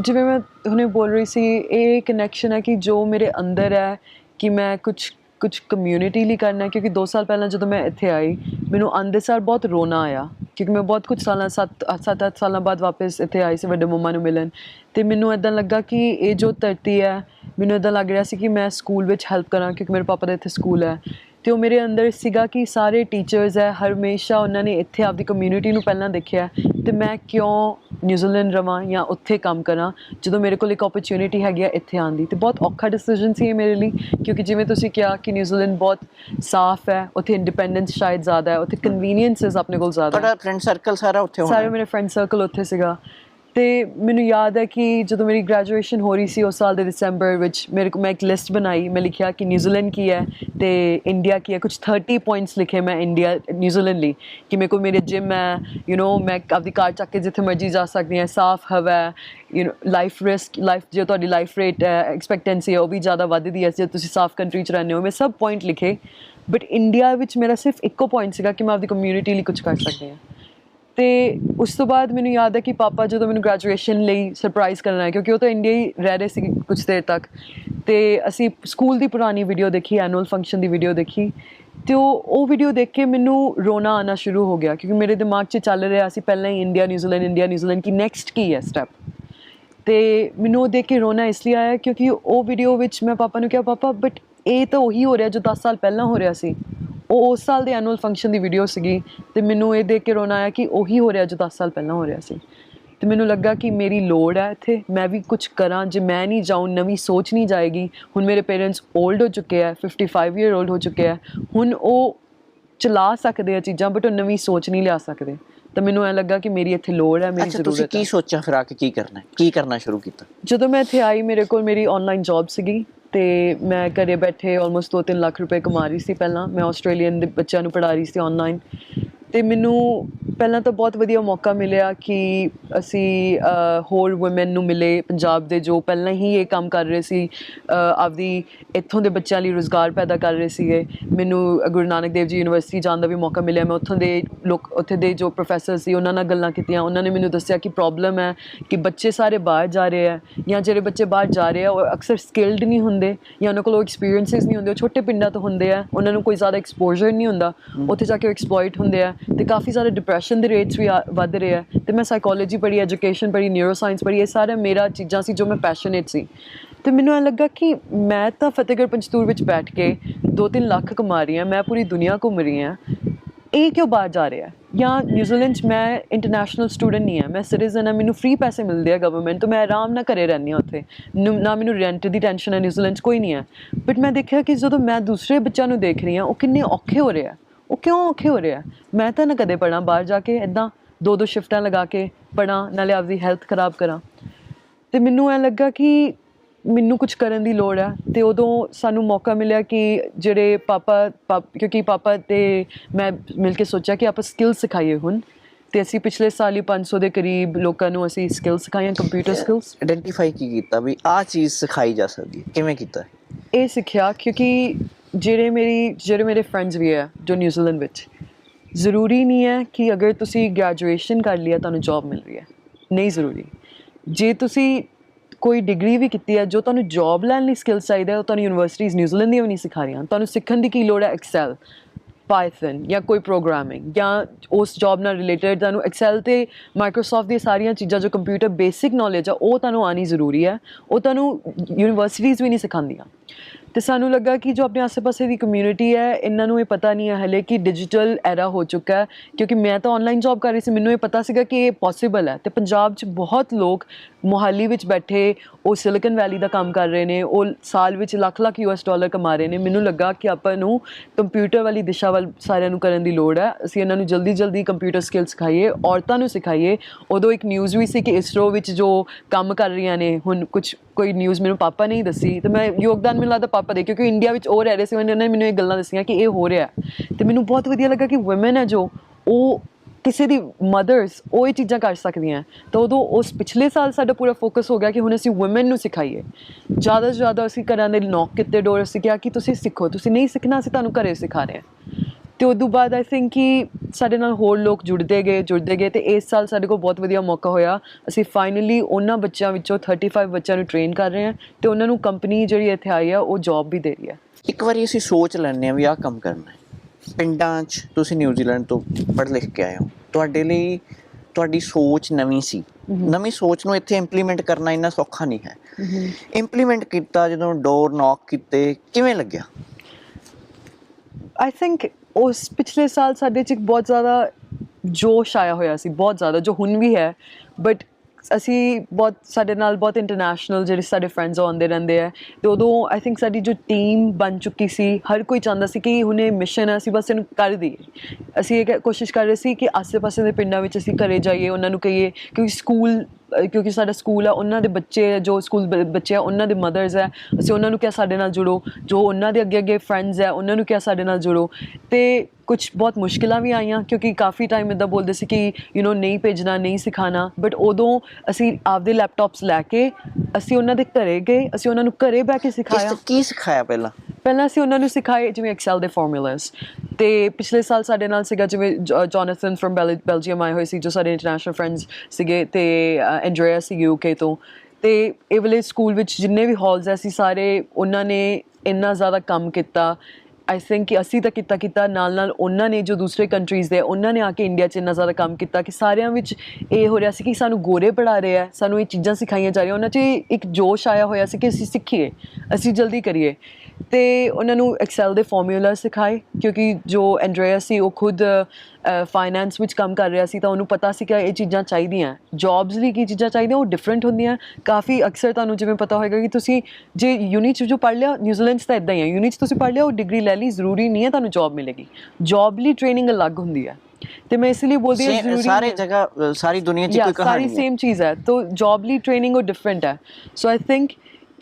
ਜਿਵੇਂ ਮੈਂ ਹੁਣੇ ਬੋਲ ਰਹੀ ਸੀ ਇਹ ਕਨੈਕਸ਼ਨ ਹੈ ਕਿ ਜੋ ਮੇਰੇ ਅੰਦਰ ਹੈ ਕਿ ਮੈਂ ਕੁਝ ਕੁਝ ਕਮਿਊਨਿਟੀ ਲਈ ਕਰਨਾ ਕਿਉਂਕਿ 2 ਸਾਲ ਪਹਿਲਾਂ ਜਦੋਂ ਮੈਂ ਇੱਥੇ ਆਈ, ਮੈਨੂੰ ਆਂਦੇ ਸਾਲ ਬਹੁਤ ਰੋਣਾ ਆਇਆ। ਕਿਉਂਕਿ ਮੈਂ ਬਹੁਤ ਕੁਝ ਸਾਲਾਂ 7 7 8 ਸਾਲਾਂ ਬਾਅਦ ਵਾਪਸ ਇੱਥੇ ਆਈ ਸੀ ਵੱਡੇ ਮੰਮਾ ਨੂੰ ਮਿਲਣ। ਤੇ ਮੈਨੂੰ ਇਦਾਂ ਲੱਗਾ ਕਿ ਇਹ ਜੋ ਧਰਤੀ ਹੈ, ਮੈਨੂੰ ਇਦਾਂ ਲੱਗ ਰਿਹਾ ਸੀ ਕਿ ਮੈਂ ਸਕੂਲ ਵਿੱਚ ਹੈਲਪ ਕਰਾਂ, ਕਿਉਂਕਿ ਮੇਰੇ ਪਾਪਾ ਦਾ ਇੱਥੇ ਸਕੂਲ ਹੈ। ਤੇ ਉਹ ਮੇਰੇ ਅੰਦਰ ਸੀਗਾ ਕਿ ਸਾਰੇ ਟੀਚਰਸ ਹੈ ਹਮੇਸ਼ਾ ਉਹਨਾਂ ਨੇ ਇੱਥੇ ਆਪਦੀ ਕਮਿਊਨਿਟੀ ਨੂੰ ਪਹਿਲਾਂ ਦੇਖਿਆ। ਤੇ ਮੈਂ ਕਿਉਂ ਨਿਊਜ਼ੀਲੈਂਡ ਰਵਾਂ ਜਾਂ ਉੱਥੇ ਕੰਮ ਕਰਾਂ ਜਦੋਂ ਮੇਰੇ ਕੋਲ ਇੱਕ ਓਪਰਚੁਨਿਟੀ ਹੈਗੀ ਆ ਇੱਥੇ ਆਉਣ ਦੀ ਤੇ ਬਹੁਤ ਔਖਾ ਡਿਸੀਜਨ ਸੀ ਇਹ ਮੇਰੇ ਲਈ ਕਿਉਂਕਿ ਜਿਵੇਂ ਤੁਸੀਂ ਕਿਹਾ ਕਿ ਨਿਊਜ਼ੀਲੈਂਡ ਬਹੁਤ ਸਾਫ਼ ਹੈ ਉੱਥੇ ਇੰਡੀਪੈਂਡੈਂਸ ਸ਼ਾਇਦ ਜ਼ਿਆਦਾ ਹੈ ਉੱਥੇ ਕਨਵੀਨੀਅੰਸਸ ਆਪਣੇ ਕੋਲ ਜ਼ਿਆਦਾ ਹੈ। ਤੁਹਾਡਾ ਫਰੈਂਡ ਸਰਕਲ ਸਾਰਾ ਉੱਥੇ ਹੋਣਾ ਸਾਰੇ ਮੇਰੇ ਫਰੈਂਡ ਸਰਕਲ ਉੱਥੇ ਸੀਗਾ। ਤੇ ਮੈਨੂੰ ਯਾਦ ਹੈ ਕਿ ਜਦੋਂ ਮੇਰੀ ਗ੍ਰੈਜੂਏਸ਼ਨ ਹੋ ਰਹੀ ਸੀ ਉਸ ਸਾਲ ਦੇ ਦਸੰਬਰ ਵਿੱਚ ਮੇਰੇ ਕੋ ਮੈਂ ਇੱਕ ਲਿਸਟ ਬਣਾਈ ਮੈਂ ਲਿਖਿਆ ਕਿ ਨਿਊਜ਼ੀਲੈਂਡ ਕੀ ਹੈ ਤੇ ਇੰਡੀਆ ਕੀ ਹੈ ਕੁਝ 30 ਪੁਆਇੰਟਸ ਲਿਖੇ ਮੈਂ ਇੰਡੀਆ ਨਿਊਜ਼ੀਲੈਂਡ ਲਈ ਕਿ ਮੇਰੇ ਕੋਲ ਮੇਰੇ ਜਿਮ ਹੈ ਯੂ نو ਮੈਂ ਆਪਦੀ ਕਾਰ ਚੱਕ ਕੇ ਜਿੱਥੇ ਮਰਜ਼ੀ ਜਾ ਸਕਦੀ ਹਾਂ ਸਾਫ਼ ਹਵਾ ਹੈ you know life risk life ਜੋ ਤੁਹਾਡੀ ਲਾਈਫ ਰੇਟ ਹੈ ਐਕਸਪੈਕਟੈਂਸੀ ਹੈ ਉਹ ਵੀ ਜ਼ਿਆਦਾ ਵੱਧਦੀ ਹੈ ਜੇ ਤੁਸੀਂ ਸਾਫ਼ ਕੰਟਰੀ 'ਚ ਰਹਿੰਦੇ ਹੋ ਮੈਂ ਸਭ ਪੁਆਇੰਟ ਲਿਖੇ ਬਟ ਇੰਡੀਆ ਵਿੱਚ ਮੇਰਾ ਸਿਰਫ ਇੱਕੋ ਪੁਆਇੰਟ ਸੀਗਾ ਕਿ ਮੈਂ ਆਪਦੀ ਕਮਿਊਨਿਟੀ ਲਈ ਕੁਝ ਕਰ ਸਕਦੀ ਹਾਂ ਤੇ ਉਸ ਤੋਂ ਬਾਅਦ ਮੈਨੂੰ ਯਾਦ ਹੈ ਕਿ ਪਾਪਾ ਜਦੋਂ ਮੈਨੂੰ ਗ੍ਰੈਜੂਏਸ਼ਨ ਲਈ ਸਰਪ੍ਰਾਈਜ਼ ਕਰਨ ਆਏ, ਕਿਉਂਕਿ ਉਹ ਤਾਂ ਇੰਡੀਆ ਹੀ ਰਹਿ ਰਹੇ ਸੀ ਕੁਝ ਦੇਰ ਤੱਕ। ਤੇ ਅਸੀਂ ਸਕੂਲ ਦੀ ਪੁਰਾਣੀ ਵੀਡੀਓ ਦੇਖੀ ਐਨੂਅਲ ਫੰਕਸ਼ਨ ਦੀ ਵੀਡੀਓ ਦੇਖੀ। ਤੇ ਉਹ ਉਹ ਵੀਡੀਓ ਦੇਖ ਕੇ ਮੈਨੂੰ ਰੋਣਾ ਆਣਾ ਸ਼ੁਰੂ ਹੋ ਗਿਆ, ਕਿਉਂਕਿ ਮੇਰੇ ਦਿਮਾਗ 'ਚ ਚੱਲ ਰਿਹਾ ਸੀ ਪਹਿਲਾਂ ਹੀ India New Zealand India New Zealand ਕੀ ਨੈਕਸਟ ਕੀ ਹੈ ਸਟੈਪ ਤੇ ਮੈਨੂੰ ਉਹ ਦੇਖ ਕੇ ਰੋਣਾ ਇਸ ਲਈ ਆਇਆ ਕਿਉਂਕਿ ਉਹ ਵੀਡੀਓ ਵਿੱਚ ਮੈਂ ਪਾਪਾ ਨੂੰ ਕਿਹਾ, ਪਾਪਾ ਬਟ ਇਹ ਤਾਂ ਉਹੀ ਹੋ ਰਿਹਾ ਜੋ 10 ਸਾਲ ਪਹਿਲਾਂ ਹੋ ਰਿਹਾ ਸੀ। ਉਹ ਉਸ ਸਾਲ ਦੇ ਐਨੂਅਲ ਫੰਕਸ਼ਨ ਦੀ ਵੀਡੀਓ ਸੀਗੀ ਤੇ ਮੈਨੂੰ ਇਹ ਦੇਖ ਕੇ ਰੋਣਾ ਆਇਆ ਕਿ ਉਹੀ ਹੋ ਰਿਹਾ ਜੋ 10 ਸਾਲ ਪਹਿਲਾਂ ਹੋ ਰਿਹਾ ਸੀ। ਤੇ ਮੈਨੂੰ ਲੱਗਾ ਕਿ ਮੇਰੀ ਲੋੜ ਹੈ ਇੱਥੇ, ਮੈਂ ਵੀ ਕੁਝ ਕਰਾਂ, ਜੇ ਮੈਂ ਨਹੀਂ ਜਾਊਂ, ਨਵੀਂ ਸੋਚ ਨਹੀਂ ਜਾਏਗੀ। ਹੁਣ ਮੇਰੇ ਪੇਰੈਂਟਸ 올ਡ ਹੋ ਚੁੱਕੇ ਆ 55 ਇਅਰ 올ਡ ਹੋ ਚੁੱਕੇ ਆ ਹੁਣ ਉਹ ਚਲਾ ਸਕਦੇ ਆ ਚੀਜ਼ਾਂ ਬਟ ਉਹ ਨਵੀਂ ਸੋਚ ਨਹੀਂ ਲਿਆ ਸਕਦੇ। ਤਾਂ ਮੈਨੂੰ ਐ ਲੱਗਾ ਕਿ ਮੇਰੀ ਇੱਥੇ ਲੋੜ ਹੈ ਮੇਰੀ ਅੱਛਾ ਤੁਸੀਂ ਜ਼ਰੂਰਤ ਹੈ। ਕੀ ਸੋਚਿਆ ਫਿਰ ਆ ਕੇ ਕੀ ਕਰਨਾ ਹੈ? ਕੀ ਕਰਨਾ ਸ਼ੁਰੂ ਕੀਤਾ? ਜਦੋਂ ਮੈਂ ਇੱਥੇ ਆਈ ਮੇਰੇ ਕੋਲ ਮੇਰੀ ਆਨਲਾਈਨ ਜੌਬ ਸੀਗੀ ਤੇ ਮੈਂ ਘਰੇ ਬੈਠੇ ਆਲਮੋਸਟ 2-3 ਲੱਖ ਰੁਪਏ ਕਮਾ ਰਹੀ ਸੀ ਪਹਿਲਾਂ। ਮੈਂ ਆਸਟ੍ਰੇਲੀਅਨ ਦੇ ਬੱਚਿਆਂ ਨੂੰ ਪੜ੍ਹਾ ਰਹੀ ਸੀ ਆਨਲਾਈਨ ਤੇ ਮੈਨੂੰ ਪਹਿਲਾਂ ਤਾਂ ਬਹੁਤ ਵਧੀਆ ਮੌਕਾ ਮਿਲਿਆ ਕਿ ਅਸੀਂ ਹੋਰ ਔਮਨ ਨੂੰ ਮਿਲੇ ਪੰਜਾਬ ਦੇ ਜੋ ਪਹਿਲਾਂ ਹੀ ਇਹ ਕੰਮ ਕਰ ਰਹੇ ਸੀ ਆਪਦੀ ਇੱਥੋਂ ਦੇ ਬੱਚਿਆਂ ਲਈ ਰੋਜ਼ਗਾਰ ਪੈਦਾ ਕਰ ਰਹੇ ਸੀਗੇ। ਮੈਨੂੰ ਗੁਰੂ ਨਾਨਕ ਦੇਵ ਜੀ ਯੂਨੀਵਰਸਿਟੀ ਜਾਣ ਦਾ ਵੀ ਮੌਕਾ ਮਿਲਿਆ। ਮੈਂ ਉੱਥੋਂ ਦੇ ਲੋਕ ਉੱਥੇ ਦੇ ਜੋ ਪ੍ਰੋਫੈਸਰ ਸੀ ਉਹਨਾਂ ਨਾਲ ਗੱਲਾਂ ਕੀਤੀਆਂ। ਉਹਨਾਂ ਨੇ ਮੈਨੂੰ ਦੱਸਿਆ ਕਿ ਪ੍ਰੋਬਲਮ ਹੈ ਕਿ ਬੱਚੇ ਸਾਰੇ ਬਾਹਰ ਜਾ ਰਹੇ ਆ ਜਾਂ ਜਿਹੜੇ ਬੱਚੇ ਬਾਹਰ ਜਾ ਰਹੇ ਆ ਉਹ ਅਕਸਰ ਸਕਿਲਡ ਨਹੀਂ ਹੁੰਦੇ ਜਾਂ ਉਹਨਾਂ ਕੋਲ ਐਕਸਪੀਰੀਐਂਸਸ ਨਹੀਂ ਹੁੰਦੇ। ਉਹ ਛੋਟੇ ਪਿੰਡਾਂ ਤੋਂ ਹੁੰਦੇ ਆ ਉਹਨਾਂ ਨੂੰ ਕੋਈ ਜ਼ਿਆਦਾ ਐਕਸਪੋਜ਼ਰ ਨਹੀਂ ਹੁੰਦਾ। ਉੱਥੇ ਜਾ ਕੇ ਐਕਸਪਲੋਇਟ ਹੁੰਦੇ ਆ ਤੇ ਕਾਫੀ ਸਾਰੇ ਡਿਪਰੈਸ਼ਨ ਦੇ ਰੇਟਸ ਵੀ ਆ- ਵੱਧ ਰਹੇ ਆ ਤੇ ਮੈਂ ਸਾਈਕੋਲੋਜੀ ਪੜ੍ਹੀ ਐਜੂਕੇਸ਼ਨ ਪੜ੍ਹੀ ਨਿਊਰੋ ਸਾਇੰਸ ਪੜ੍ਹੀ, ਇਹ ਸਾਰਾ ਮੇਰਾ ਚੀਜ਼ਾਂ ਸੀ ਜੋ ਮੈਂ ਪੈਸ਼ਨੇਟ ਸੀ। ਤੇ ਮੈਨੂੰ ਐ ਲੱਗਾ ਕਿ ਮੈਂ ਤਾਂ ਫਤਿਹਗੜ੍ਹ ਪੰਚਤੂਰ ਵਿੱਚ ਬੈਠ ਕੇ 2-3 ਲੱਖ ਕਮਾ ਰਹੀ ਹਾਂ, ਮੈਂ ਪੂਰੀ ਦੁਨੀਆ ਘੁੰਮ ਰਹੀ ਹਾਂ। ਇਹ ਕਿਉਂ ਬਾਹਰ ਜਾ ਰਿਹਾ? ਜਾਂ ਨਿਊਜ਼ੀਲੈਂਡ 'ਚ ਮੈਂ ਇੰਟਰਨੈਸ਼ਨਲ ਸਟੂਡੈਂਟ ਨਹੀਂ ਹਾਂ, ਮੈਂ ਸਿਟੀਜ਼ਨ ਹਾਂ, ਮੈਨੂੰ ਫ੍ਰੀ ਪੈਸੇ ਮਿਲਦੇ ਆ ਗਵਰਨਮੈਂਟ ਤੋਂ, ਮੈਂ ਆਰਾਮ ਨਾਲ ਘਰੇ ਰਹਿੰਦੀ ਹਾਂ ਉੱਥੇ। ਨ- ਨਾ ਮੈਨੂੰ ਰੈਂਟ ਦੀ ਟੈਨਸ਼ਨ ਹੈ ਨਿਊਜ਼ੀਲੈਂਡ 'ਚ ਕੋਈ ਨਹੀਂ ਹੈ। ਬਟ ਮੈਂ ਦੇਖਿਆ ਕਿ ਜਦੋਂ ਮੈਂ ਦੂਸਰੇ ਬੱਚਿਆਂ ਨੂੰ ਦੇਖ ਰਹੀ ਹਾਂ, ਉਹ ਕਿੰਨੇ ਔਖੇ ਹੋ ਰਹੇ ਆ। ਉਹ ਕਿਉਂ ਔਖੇ ਹੋ ਰਹੇ ਮੈਂ ਤਾਂ ਨਾ ਕਦੇ ਪੜਾਂ ਬਾਹਰ ਜਾ ਕੇ ਇਦਾਂ ਦੋ ਦੋ ਸ਼ਿਫਟਾਂ ਲਗਾ ਕੇ ਪੜਾਂ ਨਾਲੇ ਆਪਦੀ ਹੈਲਥ ਖਰਾਬ ਕਰਾਂ। ਤੇ ਮੈਨੂੰ ਐ ਲੱਗਾ ਕਿ ਮੈਨੂੰ ਕੁਝ ਕਰਨ ਦੀ ਲੋੜ ਹੈ ਤੇ ਉਦੋਂ ਸਾਨੂੰ ਮੌਕਾ ਮਿਲਿਆ ਕਿ ਜਿਹੜੇ ਪਾਪਾ ਕਿਉਂਕਿ ਪਾਪਾ ਤੇ ਮੈਂ ਮਿਲ ਕੇ ਸੋਚਿਆ ਕਿ ਆਪਾਂ ਸਕਿੱਲ ਸਿਖਾਈਏ ਹੁਣ। ਤੇ ਅਸੀਂ ਪਿਛਲੇ ਸਾਲ ਹੀ 500 ਦੇ ਕਰੀਬ ਲੋਕਾਂ ਨੂੰ ਅਸੀਂ ਸਕਿੱਲ ਸਿਖਾਈਆਂ ਕੰਪਿਊਟਰ ਸਕਿੱਲਸ ਆਇਡੈਂਟੀਫਾਈ ਕੀ ਕੀਤਾ ਵੀ ਆਹ ਚੀਜ਼ ਸਿਖਾਈ ਜਾ ਸਕਦੀ ਹੈ? ਕਿਵੇਂ ਕੀਤਾ? ਇਹ ਸਿੱਖਿਆ ਕਿਉਂਕਿ ਜਿਹੜੇ ਮੇਰੀ, ਜਿਹੜੇ ਮੇਰੇ ਫਰੈਂਡਸ ਵੀ ਹੈ ਜੋ ਨਿਊਜ਼ੀਲੈਂਡ ਵਿੱਚ, ਜ਼ਰੂਰੀ ਨਹੀਂ ਹੈ ਕਿ ਅਗਰ ਤੁਸੀਂ ਗ੍ਰੈਜੂਏਸ਼ਨ ਕਰ ਲਿਆ ਤੁਹਾਨੂੰ ਜੌਬ ਮਿਲ ਰਹੀ ਹੈ। ਨਹੀਂ ਜ਼ਰੂਰੀ। ਜੇ ਤੁਸੀਂ ਕੋਈ ਡਿਗਰੀ ਵੀ ਕੀਤੀ ਹੈ, ਜੋ ਤੁਹਾਨੂੰ ਜੌਬ ਲੈਣ ਲਈ ਸਕਿੱਲਸ ਚਾਹੀਦਾ ਉਹ ਤੁਹਾਨੂੰ ਯੂਨੀਵਰਸਿਟੀਜ਼ ਨਿਊਜ਼ੀਲੈਂਡ ਦੀਆਂ ਵੀ ਨਹੀਂ ਸਿਖਾ ਰਹੀਆਂ। ਤੁਹਾਨੂੰ ਸਿੱਖਣ ਦੀ ਕੀ ਲੋੜ ਹੈ? ਐਕਸੈਲ ਪਾਈਥਨ ਜਾਂ ਕੋਈ ਪ੍ਰੋਗਰਾਮਿੰਗ ਜਾਂ ਉਸ ਜੌਬ ਨਾਲ ਰਿਲੇਟਡ ਤੁਹਾਨੂੰ ਐਕਸੈਲ ਤੇ ਮਾਈਕਰੋਸਾਫਟ ਦੀਆਂ ਸਾਰੀਆਂ ਚੀਜ਼ਾਂ ਜੋ ਕੰਪਿਊਟਰ ਬੇਸਿਕ ਨੌਲੇਜ ਆ, ਉਹ ਤੁਹਾਨੂੰ ਆਣੀ ਜ਼ਰੂਰੀ ਹੈ। ਉਹ ਤੁਹਾਨੂੰ ਯੂਨੀਵਰਸਿਟੀਜ਼ ਵੀ ਨਹੀਂ ਸਿਖਾਉਂਦੀਆਂ। ਤੇ ਸਾਨੂੰ ਲੱਗਾ ਕਿ ਜੋ ਆਪਣੇ ਆਸ-ਪਾਸੇ ਦੀ ਕਮਿਊਨਿਟੀ ਹੈ, ਇਹਨਾਂ ਨੂੰ ਇਹ ਪਤਾ ਨਹੀਂ ਹੈ ਹਲੇ ਕਿ ਡਿਜੀਟਲ ਐਰਾ ਹੋ ਚੁੱਕਾ ਹੈ, ਕਿਉਂਕਿ ਮੈਂ ਤਾਂ ਆਨਲਾਈਨ ਜੌਬ ਕਰ ਰਹੀ ਸੀ, ਮੈਨੂੰ ਇਹ ਪਤਾ ਸੀਗਾ ਕਿ ਇਹ ਪੋਸੀਬਲ ਹੈ ਤੇ ਪੰਜਾਬ 'ਚ ਬਹੁਤ ਲੋਕ ਮੋਹਾਲੀ ਵਿੱਚ ਬੈਠੇ ਉਹ ਸਿਲਿਕਨ ਵੈਲੀ ਦਾ ਕੰਮ ਕਰ ਰਹੇ ਨੇ, ਉਹ ਸਾਲ ਵਿੱਚ ਲੱਖ ਲੱਖ ਯੂਐਸ ਡਾਲਰ ਕਮਾ ਰਹੇ ਨੇ। ਮੈਨੂੰ ਲੱਗਾ ਕਿ ਆਪਾਂ ਨੂੰ ਕੰਪਿਊਟਰ ਵਾਲੀ ਦਿਸ਼ਾ ਵੱਲ ਸਾਰਿਆਂ ਨੂੰ ਕਰਨ ਦੀ ਲੋੜ ਹੈ। ਅਸੀਂ ਇਹਨਾਂ ਨੂੰ ਜਲਦੀ ਜਲਦੀ ਕੰਪਿਊਟਰ ਸਕਿੱਲ ਸਿਖਾਈਏ, ਔਰਤਾਂ ਨੂੰ ਸਿਖਾਈਏ। ਉਦੋਂ ਇੱਕ ਨਿਊਜ਼ ਵੀ ਸੀ ਕਿ ਇਸਰੋ ਵਿੱਚ ਜੋ ਕੰਮ ਕਰ ਰਹੀਆਂ ਨੇ, ਹੁਣ ਕੁਝ ਕੋਈ ਨਿਊਜ਼ ਮੈਨੂੰ ਪਾਪਾ ਨਹੀਂ ਦੱਸੀ। ਤੇ ਮੈਂ ਯੋਗਦਾਨ ਮੈਨੂੰ ਲੱਗਦਾ ਪਾਪਾ ਦੇ, ਕਿਉਂਕਿ ਇੰਡੀਆ ਵਿੱਚ ਉਹ ਰਹਿ ਰਹੇ ਸੀ, ਉਹਨਾਂ ਨੇ ਮੈਨੂੰ ਇਹ ਗੱਲਾਂ ਦੱਸੀਆਂ ਕਿ ਇਹ ਹੋ ਰਿਹਾ ਹੈ। ਤੇ ਮੈਨੂੰ ਬਹੁਤ ਵਧੀਆ ਲੱਗਾ ਕਿ ਔਮਨ ਹੈ ਜੋ, ਉਹ ਕਿਸੇ ਦੀ ਮਦਰਸ ਉਹ ਇਹ ਚੀਜ਼ਾਂ ਕਰ ਸਕਦੀਆਂ। ਤਾਂ ਉਦੋਂ ਉਸ ਪਿਛਲੇ ਸਾਲ ਸਾਡਾ ਪੂਰਾ ਫੋਕਸ ਹੋ ਗਿਆ ਕਿ ਹੁਣ ਅਸੀਂ ਔਮਨ ਨੂੰ ਸਿਖਾਈਏ। ਜ਼ਿਆਦਾ ਤੋਂ ਜ਼ਿਆਦਾ ਅਸੀਂ ਘਰਾਂ ਦੇ ਨੌਕ ਕਿਤੇ ਡੋਰ ਅਸੀਂ ਕਿਹਾ ਕਿ ਤੁਸੀਂ ਸਿੱਖੋ, ਤੁਸੀਂ ਨਹੀਂ ਸਿੱਖਣਾ, ਅਸੀਂ ਤੁਹਾਨੂੰ ਘਰੇ ਸਿਖਾ ਰਹੇ ਹਾਂ। ਤੇ ਉਦੋਂ ਬਾਅਦ ਆਈ ਥਿੰਕ ਕਿ ਸਾਡੇ ਨਾਲ ਹੋਰ ਲੋਕ ਜੁੜਦੇ ਗਏ ਜੁੜਦੇ ਗਏ ਤੇ ਇਸ ਸਾਲ ਸਾਡੇ ਕੋਲ ਬਹੁਤ ਵਧੀਆ ਮੌਕਾ ਹੋਇਆ। ਅਸੀਂ ਫਾਈਨਲੀ ਉਹਨਾਂ ਬੱਚਿਆਂ ਵਿੱਚੋਂ 35 ਬੱਚਿਆਂ ਨੂੰ ਟ੍ਰੇਨ ਕਰ ਰਹੇ ਹਾਂ ਤੇ ਉਹਨਾਂ ਨੂੰ ਕੰਪਨੀ ਜਿਹੜੀ ਇੱਥੇ ਆਈ ਆ, ਉਹ ਜੌਬ ਵੀ ਦੇ ਰਹੀ ਹੈ ਇੱਕ ਵਾਰੀ ਅਸੀਂ ਸੋਚ ਲੈਂਦੇ ਹਾਂ ਵੀ ਆਹ ਕੰਮ ਕਰਨਾ ਹੈ। ਪਿੰਡਾਂ 'ਚ ਤੁਸੀਂ ਨਿਊਜ਼ੀਲੈਂਡ ਤੋਂ ਪੜ੍ਹ ਲਿਖ ਕੇ ਆਏ ਹੋ। ਤੁਹਾਡੇ ਲਈ ਤੁਹਾਡੀ ਸੋਚ ਨਵੀਂ ਸੀ। ਨਵੀਂ ਸੋਚ ਨੂੰ ਇੱਥੇ ਇੰਪਲੀਮੈਂਟ ਕਰਨਾ ਇੰਨਾ ਸੌਖਾ ਨਹੀਂ ਹੈ। ਇੰਪਲੀਮੈਂਟ ਕੀਤਾ ਜਦੋਂ ਡੋਰ ਨੌਕ ਕੀਤੇ ਕਿਵੇਂ ਲੱਗਿਆ? ਆਈ ਥਿੰਕ ਉਸ ਪਿਛਲੇ ਸਾਲ ਸਾਡੇ ਚ ਇੱਕ ਬਹੁਤ ਜ਼ਿਆਦਾ ਜੋਸ਼ ਆਇਆ ਹੋਇਆ ਸੀ ਬਹੁਤ ਜ਼ਿਆਦਾ ਜੋ ਹੁਣ ਵੀ ਹੈ ਬਟ ਅਸੀਂ ਬਹੁਤ, ਸਾਡੇ ਨਾਲ ਬਹੁਤ ਇੰਟਰਨੈਸ਼ਨਲ ਜਿਹੜੇ ਸਾਡੇ ਫਰੈਂਡਸ ਆਉਂਦੇ ਰਹਿੰਦੇ ਆ। ਤੇ ਉਦੋਂ ਆਈ ਥਿੰਕ ਸਾਡੀ ਜੋ ਟੀਮ ਬਣ ਚੁੱਕੀ ਸੀ, ਹਰ ਕੋਈ ਚਾਹੁੰਦਾ ਸੀ ਕਿ ਹੁਣੇ ਮਿਸ਼ਨ ਹੈ ਅਸੀਂ ਬਸ ਇਹਨੂੰ ਕਰ ਦਈਏ। ਅਸੀਂ ਇਹ ਕ- ਕੋਸ਼ਿਸ਼ ਕਰ ਰਹੇ ਸੀ ਕਿ ਆਸ-ਪਾਸੇ ਦੇ ਪਿੰਡਾਂ ਵਿੱਚ ਅਸੀਂ ਘਰੇ ਜਾਈਏ, ਉਹਨਾਂ ਨੂੰ ਕਹੀਏ, ਕਿਉਂਕਿ ਸਕੂਲ ਕਿਉਂਕਿ ਸਾਡਾ ਸਕੂਲ ਆ ਉਹਨਾਂ ਦੇ ਬੱਚੇ ਜੋ ਸਕੂਲ ਬ- ਬੱਚੇ ਆ ਉਹਨਾਂ ਦੇ ਮਦਰਸ ਆ। ਅਸੀਂ ਉਹਨਾਂ ਨੂੰ ਕਿਹਾ ਸਾਡੇ ਨਾਲ ਜੁੜੋ। ਜੋ ਉਹਨਾਂ ਦੇ ਅੱਗੇ ਅੱਗੇ ਫਰੈਂਡਸ ਆ ਉਹਨਾਂ ਨੂੰ ਕਿਹਾ ਸਾਡੇ ਨਾਲ ਜੁੜੋ। ਤੇ ਕੁਝ ਬਹੁਤ ਮੁਸ਼ਕਿਲਾਂ ਵੀ ਆਈਆਂ ਕਿਉਂਕਿ ਕਾਫੀ ਟਾਈਮ ਇਦਾਂ ਬੋਲਦੇ ਸੀ ਕਿ ਯੂ نو ਨਹੀਂ ਭੇਜਣਾ ਨਹੀਂ ਸਿਖਾਣਾ। ਬਟ ਉਦੋਂ ਅਸੀਂ ਆਪਦੇ ਲੈਪਟਾਪਸ ਲੈ ਕੇ ਅਸੀਂ ਉਹਨਾਂ ਦੇ ਘਰੇ ਗਏ ਅਸੀਂ ਉਹਨਾਂ ਨੂੰ ਘਰੇ ਬਹਿ ਕੇ ਸਿਖਾਇਆ। ਕੀ ਸਿਖਾਇਆ ਪਹਿਲਾਂ? ਪਹਿਲਾਂ ਅਸੀਂ ਉਹਨਾਂ ਨੂੰ ਸਿਖਾਏ ਜਿਵੇਂ ਐਕਸੈਲ ਦੇ ਫਾਰਮੂਲਾਸ ਤੇ ਪਿਛਲੇ ਸਾਲ ਸਾਡੇ ਨਾਲ ਸੀਗਾ ਜਿਵੇਂ ਜੋਨਾਥਨ ਫਰਮ ਬੈਲਜੀਅਮ ਆਏ ਹੋਏ ਸੀ, ਜੋ ਸਾਡੇ ਇੰਟਰਨੈਸ਼ਨਲ ਫਰੈਂਡਸ ਸੀਗੇ ਤੇ ਐਂਡਰੀਆ ਸੀ ਯੂਕੇ ਤੋਂ। ਤੇ ਇਹ ਵੇਲੇ ਸਕੂਲ ਵਿੱਚ ਜਿੰਨੇ ਵੀ ਹਾਲਸ ਐ ਸੀ, ਸਾਰੇ ਉਹਨਾਂ ਨੇ ਇੰਨਾ ਜ਼ਿਆਦਾ ਕੰਮ ਕੀਤਾ ਆਈ ਥਿੰਕ ਕਿ ਅਸੀਂ ਤਾਂ ਕੀਤਾ ਕੀਤਾ, ਨਾਲ ਨਾਲ ਉਹਨਾਂ ਨੇ ਜੋ ਦੂਸਰੇ ਕੰਟਰੀਜ਼ ਦੇ ਉਹਨਾਂ ਨੇ ਆ ਕੇ ਇੰਡੀਆ 'ਚ ਇੰਨਾ ਜ਼ਿਆਦਾ ਕੰਮ ਕੀਤਾ ਕਿ ਸਾਰਿਆਂ ਵਿੱਚ ਇਹ ਹੋ ਰਿਹਾ ਸੀ ਕਿ ਸਾਨੂੰ ਗੋਰੇ ਪੜਾ ਰਹੇ ਆ, ਸਾਨੂੰ ਇਹ ਚੀਜ਼ਾਂ ਸਿਖਾਈਆਂ ਜਾ ਰਹੀਆਂ, ਉਹਨਾਂ 'ਚ ਇੱਕ ਜੋਸ਼ ਆਇਆ ਹੋਇਆ ਸੀ ਕਿ ਅਸੀਂ ਸਿੱਖੀਏ, ਅਸੀਂ ਜਲਦੀ ਕਰੀਏ। ਤੇ ਉਹਨਾਂ ਨੂੰ ਐਕਸੈਲ ਦੇ ਫਾਰਮੂਲਾ ਸਿਖਾਏ, ਕਿਉਂਕਿ ਜੋ ਐਂਡਰੀਆ ਸੀ, ਉਹ ਖੁਦ ਫਾਈਨੈਂਸ ਵਿੱਚ ਕੰਮ ਕਰ ਰਿਹਾ ਸੀ ਤਾਂ ਉਹਨੂੰ ਪਤਾ ਸੀ ਕਿ ਇਹ ਚੀਜ਼ਾਂ ਚਾਹੀਦੀਆਂ। ਜੌਬਸ ਲਈ ਕੀ ਚੀਜ਼ਾਂ ਚਾਹੀਦੀਆਂ ਉਹ ਡਿਫਰੈਂਟ ਹੁੰਦੀਆਂ। ਕਾਫੀ ਅਕਸਰ ਤੁਹਾਨੂੰ ਜਿਵੇਂ ਪਤਾ ਹੋਏਗਾ ਕਿ ਤੁਸੀਂ ਜੇ ਯੂਨੀ 'ਚ ਜੋ ਪੜ੍ਹ ਲਿਆ ਨਿਊਜ਼ੀਲੈਂਡ ਤਾਂ ਇਦਾਂ ਹੀ ਹੈ ਯੂਨੀ 'ਚ ਤੁਸੀਂ ਪੜ੍ਹ ਲਿਆ ਉਹ ਡਿਗਰੀ ਲੈ ਲਈ ਜ਼ਰੂਰੀ ਨਹੀਂ ਹੈ ਤੁਹਾਨੂੰ ਜੌਬ ਮਿਲੇਗੀ। ਜੌਬ ਲਈ ਟ੍ਰੇਨਿੰਗ ਅਲੱਗ ਹੁੰਦੀ ਹੈ। ਤੇ ਮੈਂ ਇਸ ਲਈ ਬੋਲਦੀ ਹਾਂ ਜ਼ਰੂਰੀ ਸਾਰੇ। ਜਗ੍ਹਾ ਸਾਰੀ ਦੁਨੀਆ 'ਚ ਕੋਈ ਸਾਰੀ ਕਹਾਣੀ ਹੈ। ਸੇਮ ਚੀਜ਼ ਹੈ। ਤਾਂ ਜੌਬ ਲਈ ਟ੍ਰੇਨਿੰਗ ਉਹ ਡਿਫਰੈਂਟ ਹੈ। ਸੋ ਆਈ ਥਿੰਕ